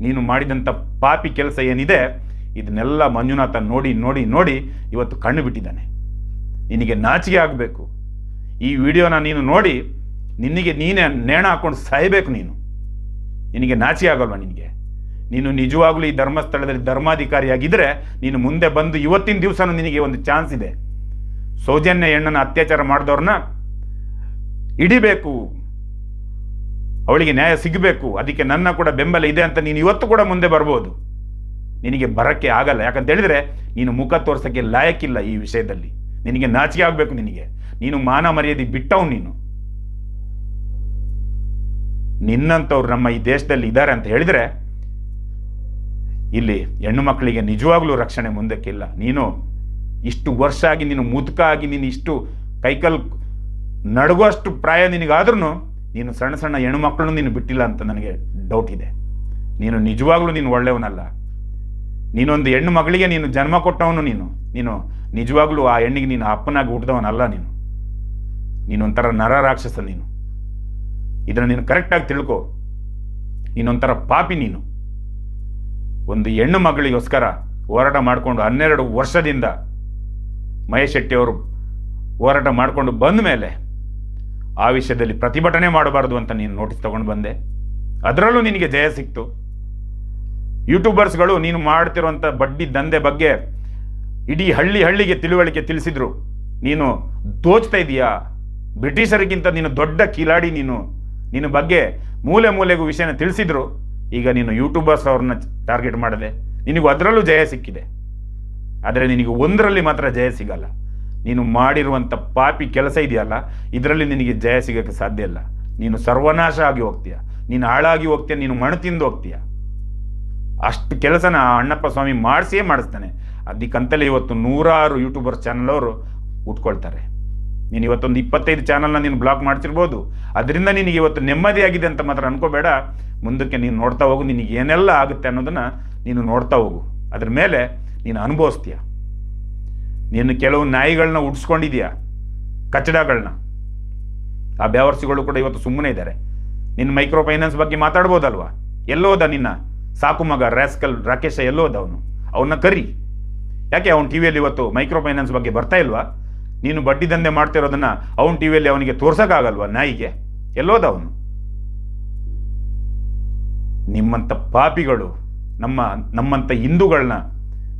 ನೀನು ಮಾಡಿದಂಥ ಪಾಪಿ ಕೆಲಸ ಏನಿದೆ, ಇದನ್ನೆಲ್ಲ ಮಂಜುನಾಥ ನೋಡಿ ನೋಡಿ ನೋಡಿ ಇವತ್ತು ಕಣ್ಣು ಬಿಟ್ಟಿದ್ದಾನೆ. ನಿನಗೆ ನಾಚಿಕೆ ಆಗಬೇಕು. ಈ ವಿಡಿಯೋನ ನೀನು ನೋಡಿ ನಿನಗೆ ನೀನೇ ನೇಣ ಹಾಕೊಂಡು ಸಾಯಬೇಕು ನೀನು. ನಿನಗೆ ನಾಚಿ ಆಗಲ್ವ ನಿನಗೆ? ನೀನು ನಿಜವಾಗ್ಲೂ ಈ ಧರ್ಮಸ್ಥಳದಲ್ಲಿ ಧರ್ಮಾಧಿಕಾರಿಯಾಗಿದ್ದರೆ ನೀನು ಮುಂದೆ ಬಂದು ಇವತ್ತಿನ ದಿವಸನೂ ನಿನಗೆ ಒಂದು ಚಾನ್ಸ್ ಇದೆ. ಸೌಜನ್ಯ ಹೆಣ್ಣನ್ನು ಅತ್ಯಾಚಾರ ಮಾಡಿದವ್ರನ್ನ ಹಿಡಿಬೇಕು ಅವಳಿಗೆ ನ್ಯಾಯ ಸಿಗಬೇಕು. ಅದಕ್ಕೆ ನನ್ನ ಕೂಡ ಬೆಂಬಲ ಇದೆ ಅಂತ ನೀನು ಇವತ್ತು ಕೂಡ ಮುಂದೆ ಬರ್ಬೋದು. ನಿನಗೆ ಬರೋಕ್ಕೆ ಆಗಲ್ಲ. ಯಾಕಂತ ಹೇಳಿದ್ರೆ ನೀನು ಮುಖ ತೋರ್ಸೋಕ್ಕೆ ಲಾಯಕ್ಕಿಲ್ಲ ಈ ವಿಷಯದಲ್ಲಿ. ನಿನಗೆ ನಾಚಿಕೆ ಆಗಬೇಕು ನಿನಗೆ. ನೀನು ಮಾನ ಮರ್ಯಾದೆ ಬಿಟ್ಟವು ನೀನು. ನಿನ್ನಂಥವ್ರು ನಮ್ಮ ಈ ದೇಶದಲ್ಲಿ ಇದ್ದಾರೆ ಅಂತ ಹೇಳಿದರೆ, ಇಲ್ಲಿ ಹೆಣ್ಣು ಮಕ್ಕಳಿಗೆ ನಿಜವಾಗ್ಲೂ ರಕ್ಷಣೆ ಮುಂದಕ್ಕಿಲ್ಲ. ನೀನು ಇಷ್ಟು ವರ್ಷ ಆಗಿ ನೀನು ಮುದುಕ ಆಗಿ ನೀನು ಇಷ್ಟು ಕೈಕಲ್ ನಡುಗುವಷ್ಟು ಪ್ರಾಯ ನಿನಗಾದ್ರೂ ನೀನು ಸಣ್ಣ ಸಣ್ಣ ಹೆಣ್ಣು ಮಕ್ಕಳನ್ನು ನೀನು ಬಿಟ್ಟಿಲ್ಲ ಅಂತ ನನಗೆ ಡೌಟ್ ಇದೆ. ನೀನು ನಿಜವಾಗ್ಲೂ ನೀನು ಒಳ್ಳೆಯವನಲ್ಲ. ನೀನೊಂದು ಹೆಣ್ಣು ಮಗಳಿಗೆ ನೀನು ಜನ್ಮ ಕೊಟ್ಟವನು ನೀನು. ನೀನು ನಿಜವಾಗ್ಲೂ ಆ ಹೆಣ್ಣಿಗೆ ನೀನು ಅಪ್ಪನಾಗಿ ಹುಟ್ಟಿದವನಲ್ಲ ನೀನು. ನೀನೊಂಥರ ನರ ರಾಕ್ಷಸ ನೀನು. ಇದನ್ನು ನೀನು ಕರೆಕ್ಟಾಗಿ ತಿಳ್ಕೊ. ನೀನೊಂಥರ ಪಾಪಿ ನೀನು. ಒಂದು ಹೆಣ್ಣು ಮಗಳಿಗೋಸ್ಕರ ಹೋರಾಟ ಮಾಡಿಕೊಂಡು ಹನ್ನೆರಡು ವರ್ಷದಿಂದ ಮಹೇಶ್ ಶೆಟ್ಟಿ ಅವರು ಹೋರಾಟ ಮಾಡಿಕೊಂಡು ಬಂದ ಮೇಲೆ ಆ ವಿಷಯದಲ್ಲಿ ಪ್ರತಿಭಟನೆ ಮಾಡಬಾರ್ದು ಅಂತ ನೀನು ನೋಟಿಸ್ ತೊಗೊಂಡು ಬಂದೆ. ಅದರಲ್ಲೂ ನಿನಗೆ ಜಯ ಸಿಕ್ತು. ಯೂಟ್ಯೂಬರ್ಸ್ಗಳು ನೀನು ಮಾಡ್ತಿರುವಂಥ ಬಡ್ಡಿ ದಂಧೆ ಬಗ್ಗೆ ಇಡೀ ಹಳ್ಳಿ ಹಳ್ಳಿಗೆ ತಿಳುವಳಿಕೆ ತಿಳಿಸಿದ್ರು. ನೀನು ದೋಚ್ತಾ ಇದೀಯಾ? ಬ್ರಿಟಿಷರಿಗಿಂತ ನೀನು ದೊಡ್ಡ ಕಿಲಾಡಿ ನೀನು ನಿನ್ನ ಬಗ್ಗೆ ಮೂಲೆ ಮೂಲೆಗೂ ವಿಷಯನ ತಿಳಿಸಿದ್ರು, ಈಗ ನೀನು ಯೂಟ್ಯೂಬರ್ಸ್ ಅವ್ರನ್ನ ಟಾರ್ಗೆಟ್ ಮಾಡಿದೆ, ನಿನಗೂ ಅದರಲ್ಲೂ ಜಯ ಸಿಕ್ಕಿದೆ. ಆದರೆ ನಿನಗೆ ಒಂದರಲ್ಲಿ ಮಾತ್ರ ಜಯ ಸಿಗಲ್ಲ. ನೀನು ಮಾಡಿರುವಂಥ ಪಾಪಿ ಕೆಲಸ ಇದೆಯಲ್ಲ, ಇದರಲ್ಲಿ ನಿನಗೆ ಜಯ ಸಿಗೋಕ್ಕೆ ಸಾಧ್ಯ ಇಲ್ಲ. ನೀನು ಸರ್ವನಾಶ ಆಗಿ ಹೋಗ್ತೀಯ? ನೀನು ಹಾಳಾಗಿ ಹೋಗ್ತೀಯ? ನೀನು ಮಣ್ಣು ತಿಂದು ಹೋಗ್ತೀಯ? ಅಷ್ಟು ಕೆಲಸನ ಅಣ್ಣಪ್ಪ ಸ್ವಾಮಿ ಮಾಡಿಸಿಯೇ ಮಾಡಿಸ್ತಾನೆ. ಅದಕ್ಕಂತಲೇ ಇವತ್ತು ನೂರಾರು ಯೂಟ್ಯೂಬರ್ ಚಾನಲ್ ಅವರು ಉಟ್ಕೊಳ್ತಾರೆ. ನೀನು ಇವತ್ತೊಂದು ಇಪ್ಪತ್ತೈದು ಚಾನಲ್ನ ನೀನು ಬ್ಲಾಕ್ ಮಾಡ್ತಿರ್ಬೋದು. ಅದರಿಂದ ನಿನಗೆ ಇವತ್ತು ನೆಮ್ಮದಿಯಾಗಿದೆ ಅಂತ ಮಾತ್ರ ಅನ್ಕೋಬೇಡ. ಮುಂದಕ್ಕೆ ನೀನು ನೋಡ್ತಾ ಹೋಗು, ನಿನಗೆ ಏನೆಲ್ಲ ಆಗುತ್ತೆ ಅನ್ನೋದನ್ನು ನೀನು ನೋಡ್ತಾ ಹೋಗು. ಅದ್ರ ಮೇಲೆ ನೀನು ಅನುಭವಿಸ್ತೀಯ? ನೀನು ಕೆಲವು ನಾಯಿಗಳನ್ನ ಉಡ್ಸ್ಕೊಂಡಿದೀಯ ಕಚ್ಚಡಗಳನ್ನ ಆ ಬ್ಯಾವರ್ಸಿಗಳು ಕೂಡ ಇವತ್ತು ಸುಮ್ಮನೆ ಇದ್ದಾರೆ. ನಿನ್ನ ಮೈಕ್ರೋ ಫೈನಾನ್ಸ್ ಬಗ್ಗೆ ಮಾತಾಡ್ಬೋದಲ್ವಾ? ಎಲ್ಲೋದ ನಿನ್ನ? ಸಾಕು ಮಗ ರ್ಯಾಸ್ಕಲ್ ರಾಕೇಶ ಎಲ್ಲೋದ ಅವನು ಅವನ್ನ ಕರಿ. ಯಾಕೆ, ಅವ್ನು ಟಿ ವಿಯಲ್ಲಿ ಇವತ್ತು ಮೈಕ್ರೋ ಫೈನಾನ್ಸ್ ಬಗ್ಗೆ ಬರ್ತಾ ಇಲ್ವಾ? ನೀನು ಬಡ್ಡಿ ದಂಧೆ ಮಾಡ್ತಿರೋದನ್ನ ಅವನು ಟಿ ವಿಯಲ್ಲಿ ಅವನಿಗೆ ತೋರ್ಸೋಕ್ಕಾಗಲ್ವಾ ನಾಯಿಗೆ? ಎಲ್ಲೋದ ಅವನು ನಿಮ್ಮಂಥ ಪಾಪಿಗಳು, ನಮ್ಮ, ನಮ್ಮಂಥ ಹಿಂದೂಗಳನ್ನ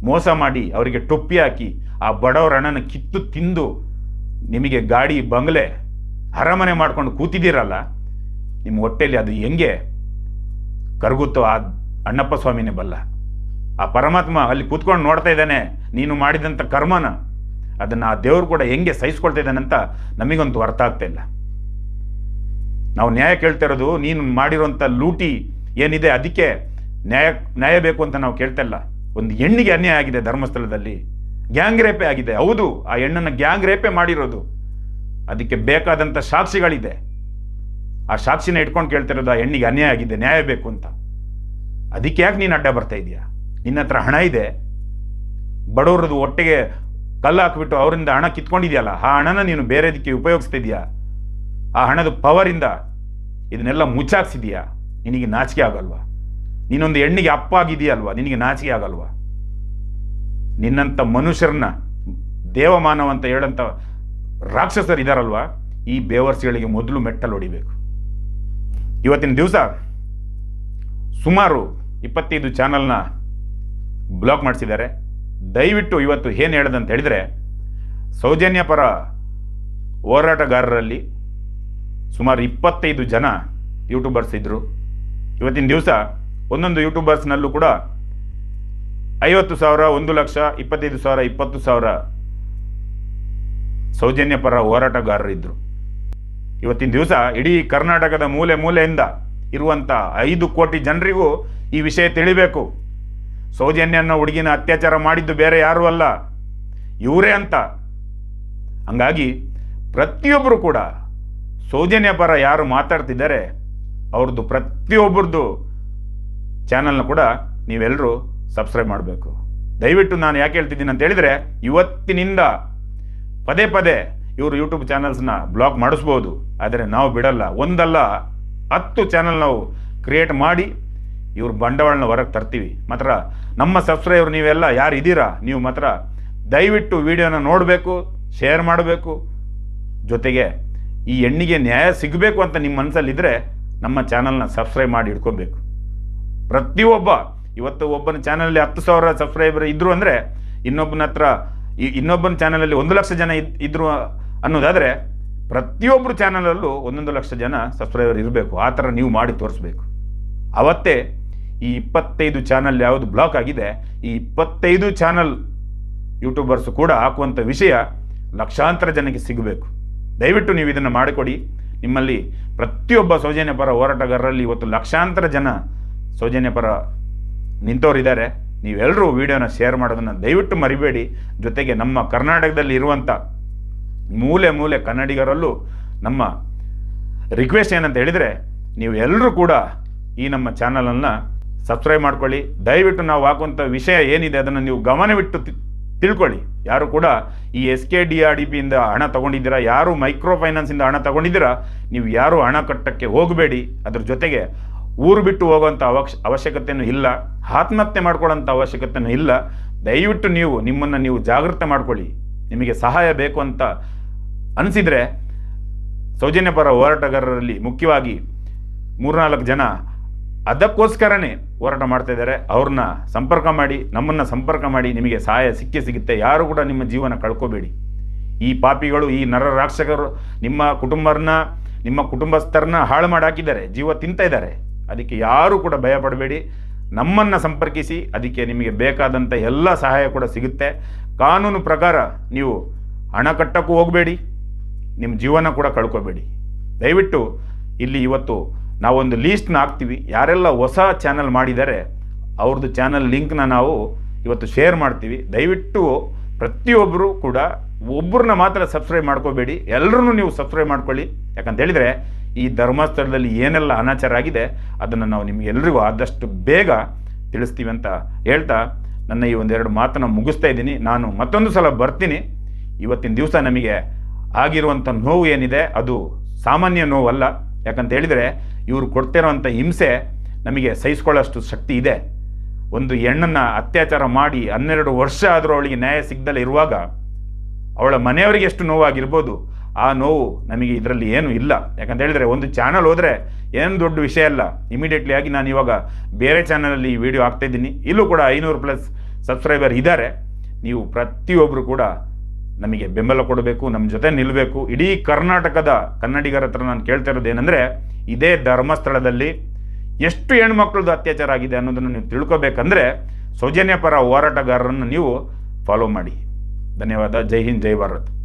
ಮೋಸ ಮಾಡಿ ಅವರಿಗೆ ಟೊಪ್ಪಿ ಹಾಕಿ ಆ ಬಡವರ ಹಣನ ಕಿತ್ತು ತಿಂದು ನಿಮಗೆ ಗಾಡಿ, ಬಂಗಲೆ, ಅರಮನೆ ಮಾಡ್ಕೊಂಡು ಕೂತಿದ್ದೀರಲ್ಲ, ನಿಮ್ಮ ಹೊಟ್ಟೆಯಲ್ಲಿ ಅದು ಹೆಂಗೆ? ಕರಗುತ್ತೋ ಆ ಅಣ್ಣಪ್ಪ ಸ್ವಾಮಿನೇ ಬಲ್ಲ. ಆ ಪರಮಾತ್ಮ ಅಲ್ಲಿ ಕೂತ್ಕೊಂಡು ನೋಡ್ತಾ ಇದ್ದಾನೆ, ನೀನು ಮಾಡಿದಂಥ ಕರ್ಮನ. ಅದನ್ನು ಆ ದೇವರು ಕೂಡ ಹೆಂಗೆ ಸಹಿಸ್ಕೊಳ್ತಾ ಅಂತ ನಮಗಂತೂ ಅರ್ಥ ಆಗ್ತಾ ಇಲ್ಲ. ನಾವು ನ್ಯಾಯ ಕೇಳ್ತಾ ಇರೋದು, ನೀನು ಮಾಡಿರೋಂಥ ಲೂಟಿ ಏನಿದೆ ಅದಕ್ಕೆ ನ್ಯಾಯ ನ್ಯಾಯ ಬೇಕು ಅಂತ ನಾವು ಕೇಳ್ತಾ ಇಲ್ಲ. ಒಂದು ಹೆಣ್ಣಿಗೆ ಅನ್ಯಾಯ ಆಗಿದೆ ಧರ್ಮಸ್ಥಳದಲ್ಲಿ. ಗ್ಯಾಂಗ್ ರೇಪೆ ಆಗಿದೆ. ಹೌದು, ಆ ಹೆಣ್ಣನ್ನು ಗ್ಯಾಂಗ್ ರೇಪೆ ಮಾಡಿರೋದು. ಅದಕ್ಕೆ ಬೇಕಾದಂಥ ಸಾಕ್ಷಿಗಳಿದೆ. ಆ ಸಾಕ್ಷಿನ ಇಟ್ಕೊಂಡು ಕೇಳ್ತಿರೋದು ಆ ಹೆಣ್ಣಿಗೆ ಅನ್ಯಾಯ ಆಗಿದೆ, ನ್ಯಾಯ ಬೇಕು ಅಂತ. ಅದಕ್ಕೆ ಯಾಕೆ ನೀನು ಅಡ್ಡ ಬರ್ತಾ ಇದೀಯಾ? ನಿನ್ನ ಹಣ ಇದೆ. ಬಡವರದು ಒಟ್ಟಿಗೆ ಕಲ್ಲು ಹಾಕ್ಬಿಟ್ಟು ಅವರಿಂದ ಹಣ ಕಿತ್ಕೊಂಡಿದ್ಯಲ್ಲ, ಆ ಹಣನ ನೀನು ಬೇರೆದಕ್ಕೆ ಉಪಯೋಗಿಸ್ತಿದ್ಯಾ ಆ ಹಣದ ಪವರಿಂದ ಇದನ್ನೆಲ್ಲ ಮುಚ್ಚಾಕ್ಸಿದ್ಯಾ? ನಿನಗೆ ನಾಚಿಕೆ ಆಗಲ್ವಾ? ನೀನೊಂದು ಹೆಣ್ಣಿಗೆ ಅಪ್ಪ ಆಗಿದೆಯಲ್ವಾ ನಿನಗೆ ನಾಚಿಕೆ ಆಗಲ್ವಾ? ನಿನ್ನಂಥ ಮನುಷ್ಯರನ್ನ ದೇವಮಾನವ ಅಂತ ಹೇಳಂತ ರಾಕ್ಷಸರು ಇದಾರಲ್ವಾ? ಈ ಬೇವರ್ಸಿಗಳಿಗೆ ಮೊದಲು ಮೆಟ್ಟಲು ಹೊಡಿಬೇಕು. ಇವತ್ತಿನ ದಿವಸ ಸುಮಾರು ಇಪ್ಪತ್ತೈದು ಚಾನಲ್ನ ಬ್ಲಾಕ್ ಮಾಡಿಸಿದ್ದಾರೆ. ದಯವಿಟ್ಟು ಇವತ್ತು ಏನು ಹೇಳಿದಂತ ಹೇಳಿದರೆ, ಸೌಜನ್ಯ ಪರ ಹೋರಾಟಗಾರರಲ್ಲಿ ಸುಮಾರು ಇಪ್ಪತ್ತೈದು ಜನ ಯೂಟ್ಯೂಬರ್ಸ್ ಇದ್ದರು ಇವತ್ತಿನ ದಿವಸ ಒಂದೊಂದು ಯೂಟ್ಯೂಬರ್ಸ್ನಲ್ಲೂ ಕೂಡ ಐವತ್ತು ಸಾವಿರ, ಒಂದು ಲಕ್ಷ, ಇಪ್ಪತ್ತೈದು ಸಾವಿರ, ಇಪ್ಪತ್ತು ಸಾವಿರ ಸೌಜನ್ಯ ಪರ ಹೋರಾಟಗಾರರಿದ್ದರು ಇವತ್ತಿನ ದಿವಸ ಇಡೀ ಕರ್ನಾಟಕದ ಮೂಲೆ ಮೂಲೆಯಿಂದ ಇರುವಂಥ ಐದು ಕೋಟಿ ಜನರಿಗೂ ಈ ವಿಷಯ ತಿಳಿಬೇಕು. ಸೌಜನ್ಯ ಅನ್ನೋ ಹುಡುಗಿನ ಅತ್ಯಾಚಾರ ಮಾಡಿದ್ದು ಬೇರೆ ಯಾರೂ ಅಲ್ಲ. ಇವರೇ ಅಂತ. ಹಂಗಾಗಿ ಪ್ರತಿಯೊಬ್ಬರು ಕೂಡ ಸೌಜನ್ಯ ಪರ ಯಾರು ಮಾತಾಡ್ತಿದ್ದಾರೆ ಅವ್ರದ್ದು ಪ್ರತಿಯೊಬ್ಬರದ್ದು ಚಾನಲ್ನ ಕೂಡ ನೀವೆಲ್ಲರೂ ಸಬ್ಸ್ಕ್ರೈಬ್ ಮಾಡಬೇಕು. ದಯವಿಟ್ಟು ನಾನು ಯಾಕೆ ಹೇಳ್ತಿದ್ದೀನಿ ಅಂತ ಹೇಳಿದರೆ ಇವತ್ತಿನಿಂದ ಪದೇ ಪದೇ ಇವರು ಯೂಟ್ಯೂಬ್ ಚಾನಲ್ಸ್ನ ಬ್ಲಾಕ್ ಮಾಡಿಸ್ಬೋದು. ಆದರೆ ನಾವು ಬಿಡಲ್ಲ. ಒಂದಲ್ಲ ಹತ್ತು ಚಾನಲ್ ನಾವು ಕ್ರಿಯೇಟ್ ಮಾಡಿ ಇವ್ರ ಬಂಡವಾಳನ ಹೊರಗೆ ತರ್ತೀವಿ. ಮಾತ್ರ ನಮ್ಮ ಸಬ್ಸ್ಕ್ರೈಬರ್ ನೀವೆಲ್ಲ ಯಾರು ಇದ್ದೀರಾ ನೀವು ಮಾತ್ರ ದಯವಿಟ್ಟು ವಿಡಿಯೋನ ನೋಡಬೇಕು, ಶೇರ್ ಮಾಡಬೇಕು. ಜೊತೆಗೆ ಈ ಹೆಣ್ಣಿಗೆ ನ್ಯಾಯ ಸಿಗಬೇಕು ಅಂತ ನಿಮ್ಮ ಮನಸ್ಸಲ್ಲಿದ್ದರೆ ನಮ್ಮ ಚಾನಲ್ನ ಸಬ್ಸ್ಕ್ರೈಬ್ ಮಾಡಿ ಇಟ್ಕೊಬೇಕು. ಪ್ರತಿಯೊಬ್ಬ, ಇವತ್ತು ಒಬ್ಬನ ಚಾನಲಲ್ಲಿ ಹತ್ತು ಸಾವಿರ ಸಬ್ಸ್ಕ್ರೈಬರ್ ಇದ್ದರು ಅಂದರೆ ಇನ್ನೊಬ್ಬನ ಹತ್ರ ಈ ಇನ್ನೊಬ್ಬನ ಚಾನಲಲ್ಲಿ ಒಂದು ಲಕ್ಷ ಜನ ಇದ್ ಇದ್ದರು ಅನ್ನೋದಾದರೆ ಪ್ರತಿಯೊಬ್ಬರು ಚಾನಲಲ್ಲೂ ಒಂದೊಂದು ಲಕ್ಷ ಜನ ಸಬ್ಸ್ಕ್ರೈಬರ್ ಇರಬೇಕು. ಆ ಥರ ನೀವು ಮಾಡಿ ತೋರಿಸ್ಬೇಕು. ಅವತ್ತೇ ಈ ಇಪ್ಪತ್ತೈದು ಚಾನಲ್ ಯಾವುದು ಬ್ಲಾಕ್ ಆಗಿದೆ, ಈ ಇಪ್ಪತ್ತೈದು ಚಾನಲ್ ಯೂಟ್ಯೂಬರ್ಸ್ ಕೂಡ ಹಾಕುವಂಥ ವಿಷಯ ಲಕ್ಷಾಂತರ ಜನಕ್ಕೆ ಸಿಗಬೇಕು. ದಯವಿಟ್ಟು ನೀವು ಇದನ್ನು ಮಾಡಿಕೊಡಿ. ನಿಮ್ಮಲ್ಲಿ ಪ್ರತಿಯೊಬ್ಬ ಸೌಜನ್ಯ ಪರ ಹೋರಾಟಗಾರರಲ್ಲಿ ಇವತ್ತು ಲಕ್ಷಾಂತರ ಜನ ಸೌಜನ್ಯ ಪರ ನಿಂತವರಿದ್ದಾರೆ. ನೀವೆಲ್ಲರೂ ವಿಡಿಯೋನ ಶೇರ್ ಮಾಡೋದನ್ನು ದಯವಿಟ್ಟು ಮರಿಬೇಡಿ. ಜೊತೆಗೆ ನಮ್ಮ ಕರ್ನಾಟಕದಲ್ಲಿ ಇರುವಂಥ ಮೂಲೆ ಮೂಲೆ ಕನ್ನಡಿಗರಲ್ಲೂ ನಮ್ಮ ರಿಕ್ವೆಸ್ಟ್ ಏನಂತ ಹೇಳಿದರೆ ನೀವು ಎಲ್ಲರೂ ಕೂಡ ಈ ನಮ್ಮ ಚಾನಲನ್ನು ಸಬ್ಸ್ಕ್ರೈಬ್ ಮಾಡ್ಕೊಳ್ಳಿ. ದಯವಿಟ್ಟು ನಾವು ಹಾಕುವಂಥ ವಿಷಯ ಏನಿದೆ ಅದನ್ನು ನೀವು ಗಮನವಿಟ್ಟು ತಿಳ್ಕೊಳ್ಳಿ. ಯಾರು ಕೂಡ ಈ S K D R D ಪಿಯಿಂದ ಹಣ ತೊಗೊಂಡಿದ್ದೀರಾ, ಯಾರು ಮೈಕ್ರೋ ಫೈನಾನ್ಸಿಂದ ಹಣ ತೊಗೊಂಡಿದ್ದೀರಾ, ನೀವು ಯಾರು ಹಣ ಕಟ್ಟಕ್ಕೆ ಹೋಗಬೇಡಿ. ಅದ್ರ ಜೊತೆಗೆ ಊರು ಬಿಟ್ಟು ಹೋಗುವಂಥ ಅವಶ್ಯ ಅವಶ್ಯಕತೆಯೂ ಇಲ್ಲ. ಆತ್ಮಹತ್ಯೆ ಮಾಡ್ಕೊಳ್ಳೋಂಥ ಅವಶ್ಯಕತೆಯೂ ಇಲ್ಲ. ದಯವಿಟ್ಟು ನೀವು ನಿಮ್ಮನ್ನು ನೀವು ಜಾಗೃತ ಮಾಡ್ಕೊಳ್ಳಿ. ನಿಮಗೆ ಸಹಾಯ ಬೇಕು ಅಂತ ಅನಿಸಿದರೆ ಸೌಜನ್ಯ ಪರ ಹೋರಾಟಗಾರರಲ್ಲಿ ಮುಖ್ಯವಾಗಿ ಮೂರ್ನಾಲ್ಕು ಜನ ಅದಕ್ಕೋಸ್ಕರನೇ ಹೋರಾಟ ಮಾಡ್ತಾ ಇದ್ದಾರೆ. ಅವ್ರನ್ನ ಸಂಪರ್ಕ ಮಾಡಿ, ನಮ್ಮನ್ನು ಸಂಪರ್ಕ ಮಾಡಿ ನಿಮಗೆ ಸಹಾಯ ಸಿಕ್ಕೇ ಸಿಗುತ್ತೆ. ಯಾರು ಕೂಡ ನಿಮ್ಮ ಜೀವನ ಕಳ್ಕೋಬೇಡಿ. ಈ ಪಾಪಿಗಳು, ಈ ನರ ರಾಕ್ಷಕರು ನಿಮ್ಮ ಕುಟುಂಬರನ್ನ, ನಿಮ್ಮ ಕುಟುಂಬಸ್ಥರನ್ನ ಹಾಳು ಮಾಡಿ ಹಾಕಿದ್ದಾರೆ. ಜೀವ ತಿಂತಾ ಇದ್ದಾರೆ. ಅದಕ್ಕೆ ಯಾರೂ ಕೂಡ ಭಯ ಪಡಬೇಡಿ. ನಮ್ಮನ್ನು ಸಂಪರ್ಕಿಸಿ, ಅದಕ್ಕೆ ನಿಮಗೆ ಬೇಕಾದಂಥ ಎಲ್ಲ ಸಹಾಯ ಕೂಡ ಸಿಗುತ್ತೆ. ಕಾನೂನು ಪ್ರಕಾರ ನೀವು ಹಣ ಕಟ್ಟಕ್ಕೂ ಹೋಗಬೇಡಿ. ನಿಮ್ಮ ಜೀವನ ಕೂಡ ಕಳ್ಕೋಬೇಡಿ. ದಯವಿಟ್ಟು ಇಲ್ಲಿ ಇವತ್ತು ನಾವೊಂದು ಲೀಸ್ಟ್ನ ಹಾಕ್ತೀವಿ. ಯಾರೆಲ್ಲ ಹೊಸ ಚಾನಲ್ ಮಾಡಿದ್ದಾರೆ ಅವ್ರದ್ದು ಚಾನಲ್ ಲಿಂಕ್ನ ನಾವು ಇವತ್ತು ಶೇರ್ ಮಾಡ್ತೀವಿ. ದಯವಿಟ್ಟು ಪ್ರತಿಯೊಬ್ಬರು ಕೂಡ ಒಬ್ಬರನ್ನ ಮಾತ್ರ ಸಬ್ಸ್ಕ್ರೈಬ್ ಮಾಡ್ಕೋಬೇಡಿ. ಎಲ್ಲರೂ ನೀವು ಸಬ್ಸ್ಕ್ರೈಬ್ ಮಾಡ್ಕೊಳ್ಳಿ. ಯಾಕಂತ ಹೇಳಿದರೆ, ಈ ಧರ್ಮಸ್ಥಳದಲ್ಲಿ ಏನೆಲ್ಲ ಅನಾಚಾರ ಆಗಿದೆ, ಅದನ್ನು ನಾವು ನಿಮ್ಗೆ ಎಲ್ರಿಗೂ ಆದಷ್ಟು ಬೇಗ ತಿಳಿಸ್ತೀವಿ ಅಂತ ಹೇಳ್ತಾ ನನ್ನ ಈ ಒಂದೆರಡು ಮಾತನ್ನು ಮುಗಿಸ್ತಾ ಇದ್ದೀನಿ. ನಾನು ಮತ್ತೊಂದು ಸಲ ಬರ್ತೀನಿ. ಇವತ್ತಿನ ದಿವಸ ನಮಗೆ ಆಗಿರುವಂಥ ನೋವು ಏನಿದೆ, ಅದು ಸಾಮಾನ್ಯ ನೋವಲ್ಲ. ಯಾಕಂತ ಹೇಳಿದರೆ ಇವರು ಕೊಡ್ತಿರೋವಂಥ ಹಿಂಸೆ ನಮಗೆ ಸಹಿಸ್ಕೊಳ್ಳೋಷ್ಟು ಶಕ್ತಿ ಇದೆ. ಒಂದು ಹೆಣ್ಣನ್ನು ಅತ್ಯಾಚಾರ ಮಾಡಿ ಹನ್ನೆರಡು ವರ್ಷ ಆದರೂ ಅವಳಿಗೆ ನ್ಯಾಯ ಸಿಗದಲ್ಲೇ ಇರುವಾಗ ಅವಳ ಮನೆಯವರಿಗೆ ಎಷ್ಟು ನೋವಾಗಿರ್ಬೋದು, ಆ ನೋವು ನಮಗೆ ಇದರಲ್ಲಿ ಏನೂ ಇಲ್ಲ. ಯಾಕಂತ ಹೇಳಿದರೆ ಒಂದು ಚಾನಲ್ ಹೋದರೆ ಏನು ದೊಡ್ಡ ವಿಷಯ ಅಲ್ಲ. ಇಮಿಡಿಯೇಟ್ಲಿ ಆಗಿ ನಾನು ಇವಾಗ ಬೇರೆ ಚಾನಲಲ್ಲಿ ವಿಡಿಯೋ ಹಾಕ್ತಾಯಿದ್ದೀನಿ ಇಲ್ಲೂ ಕೂಡ ಐನೂರು ಪ್ಲಸ್ ಸಬ್ಸ್ಕ್ರೈಬರ್ ಇದ್ದಾರೆ. ನೀವು ಪ್ರತಿಯೊಬ್ಬರು ಕೂಡ ನಮಗೆ ಬೆಂಬಲ ಕೊಡಬೇಕು ನಮ್ಮ ಜೊತೆ ನಿಲ್ಲಬೇಕು ಇಡೀ ಕರ್ನಾಟಕದ ಕನ್ನಡಿಗರ ಹತ್ರ ನಾನು ಕೇಳ್ತಾ ಇರೋದು ಏನಂದರೆ, ಇದೇ ಧರ್ಮಸ್ಥಳದಲ್ಲಿ ಎಷ್ಟು ಹೆಣ್ಮಕ್ಳದ್ದು ಅತ್ಯಾಚಾರ ಆಗಿದೆ ಅನ್ನೋದನ್ನು ನೀವು ತಿಳ್ಕೊಬೇಕಂದ್ರೆ, ಸೌಜನ್ಯ ಪರ ಹೋರಾಟಗಾರರನ್ನು ನೀವು ಫಾಲೋ ಮಾಡಿ. ಧನ್ಯವಾದ. ಜೈ ಹಿಂದ್, ಜೈ ಭಾರತ್.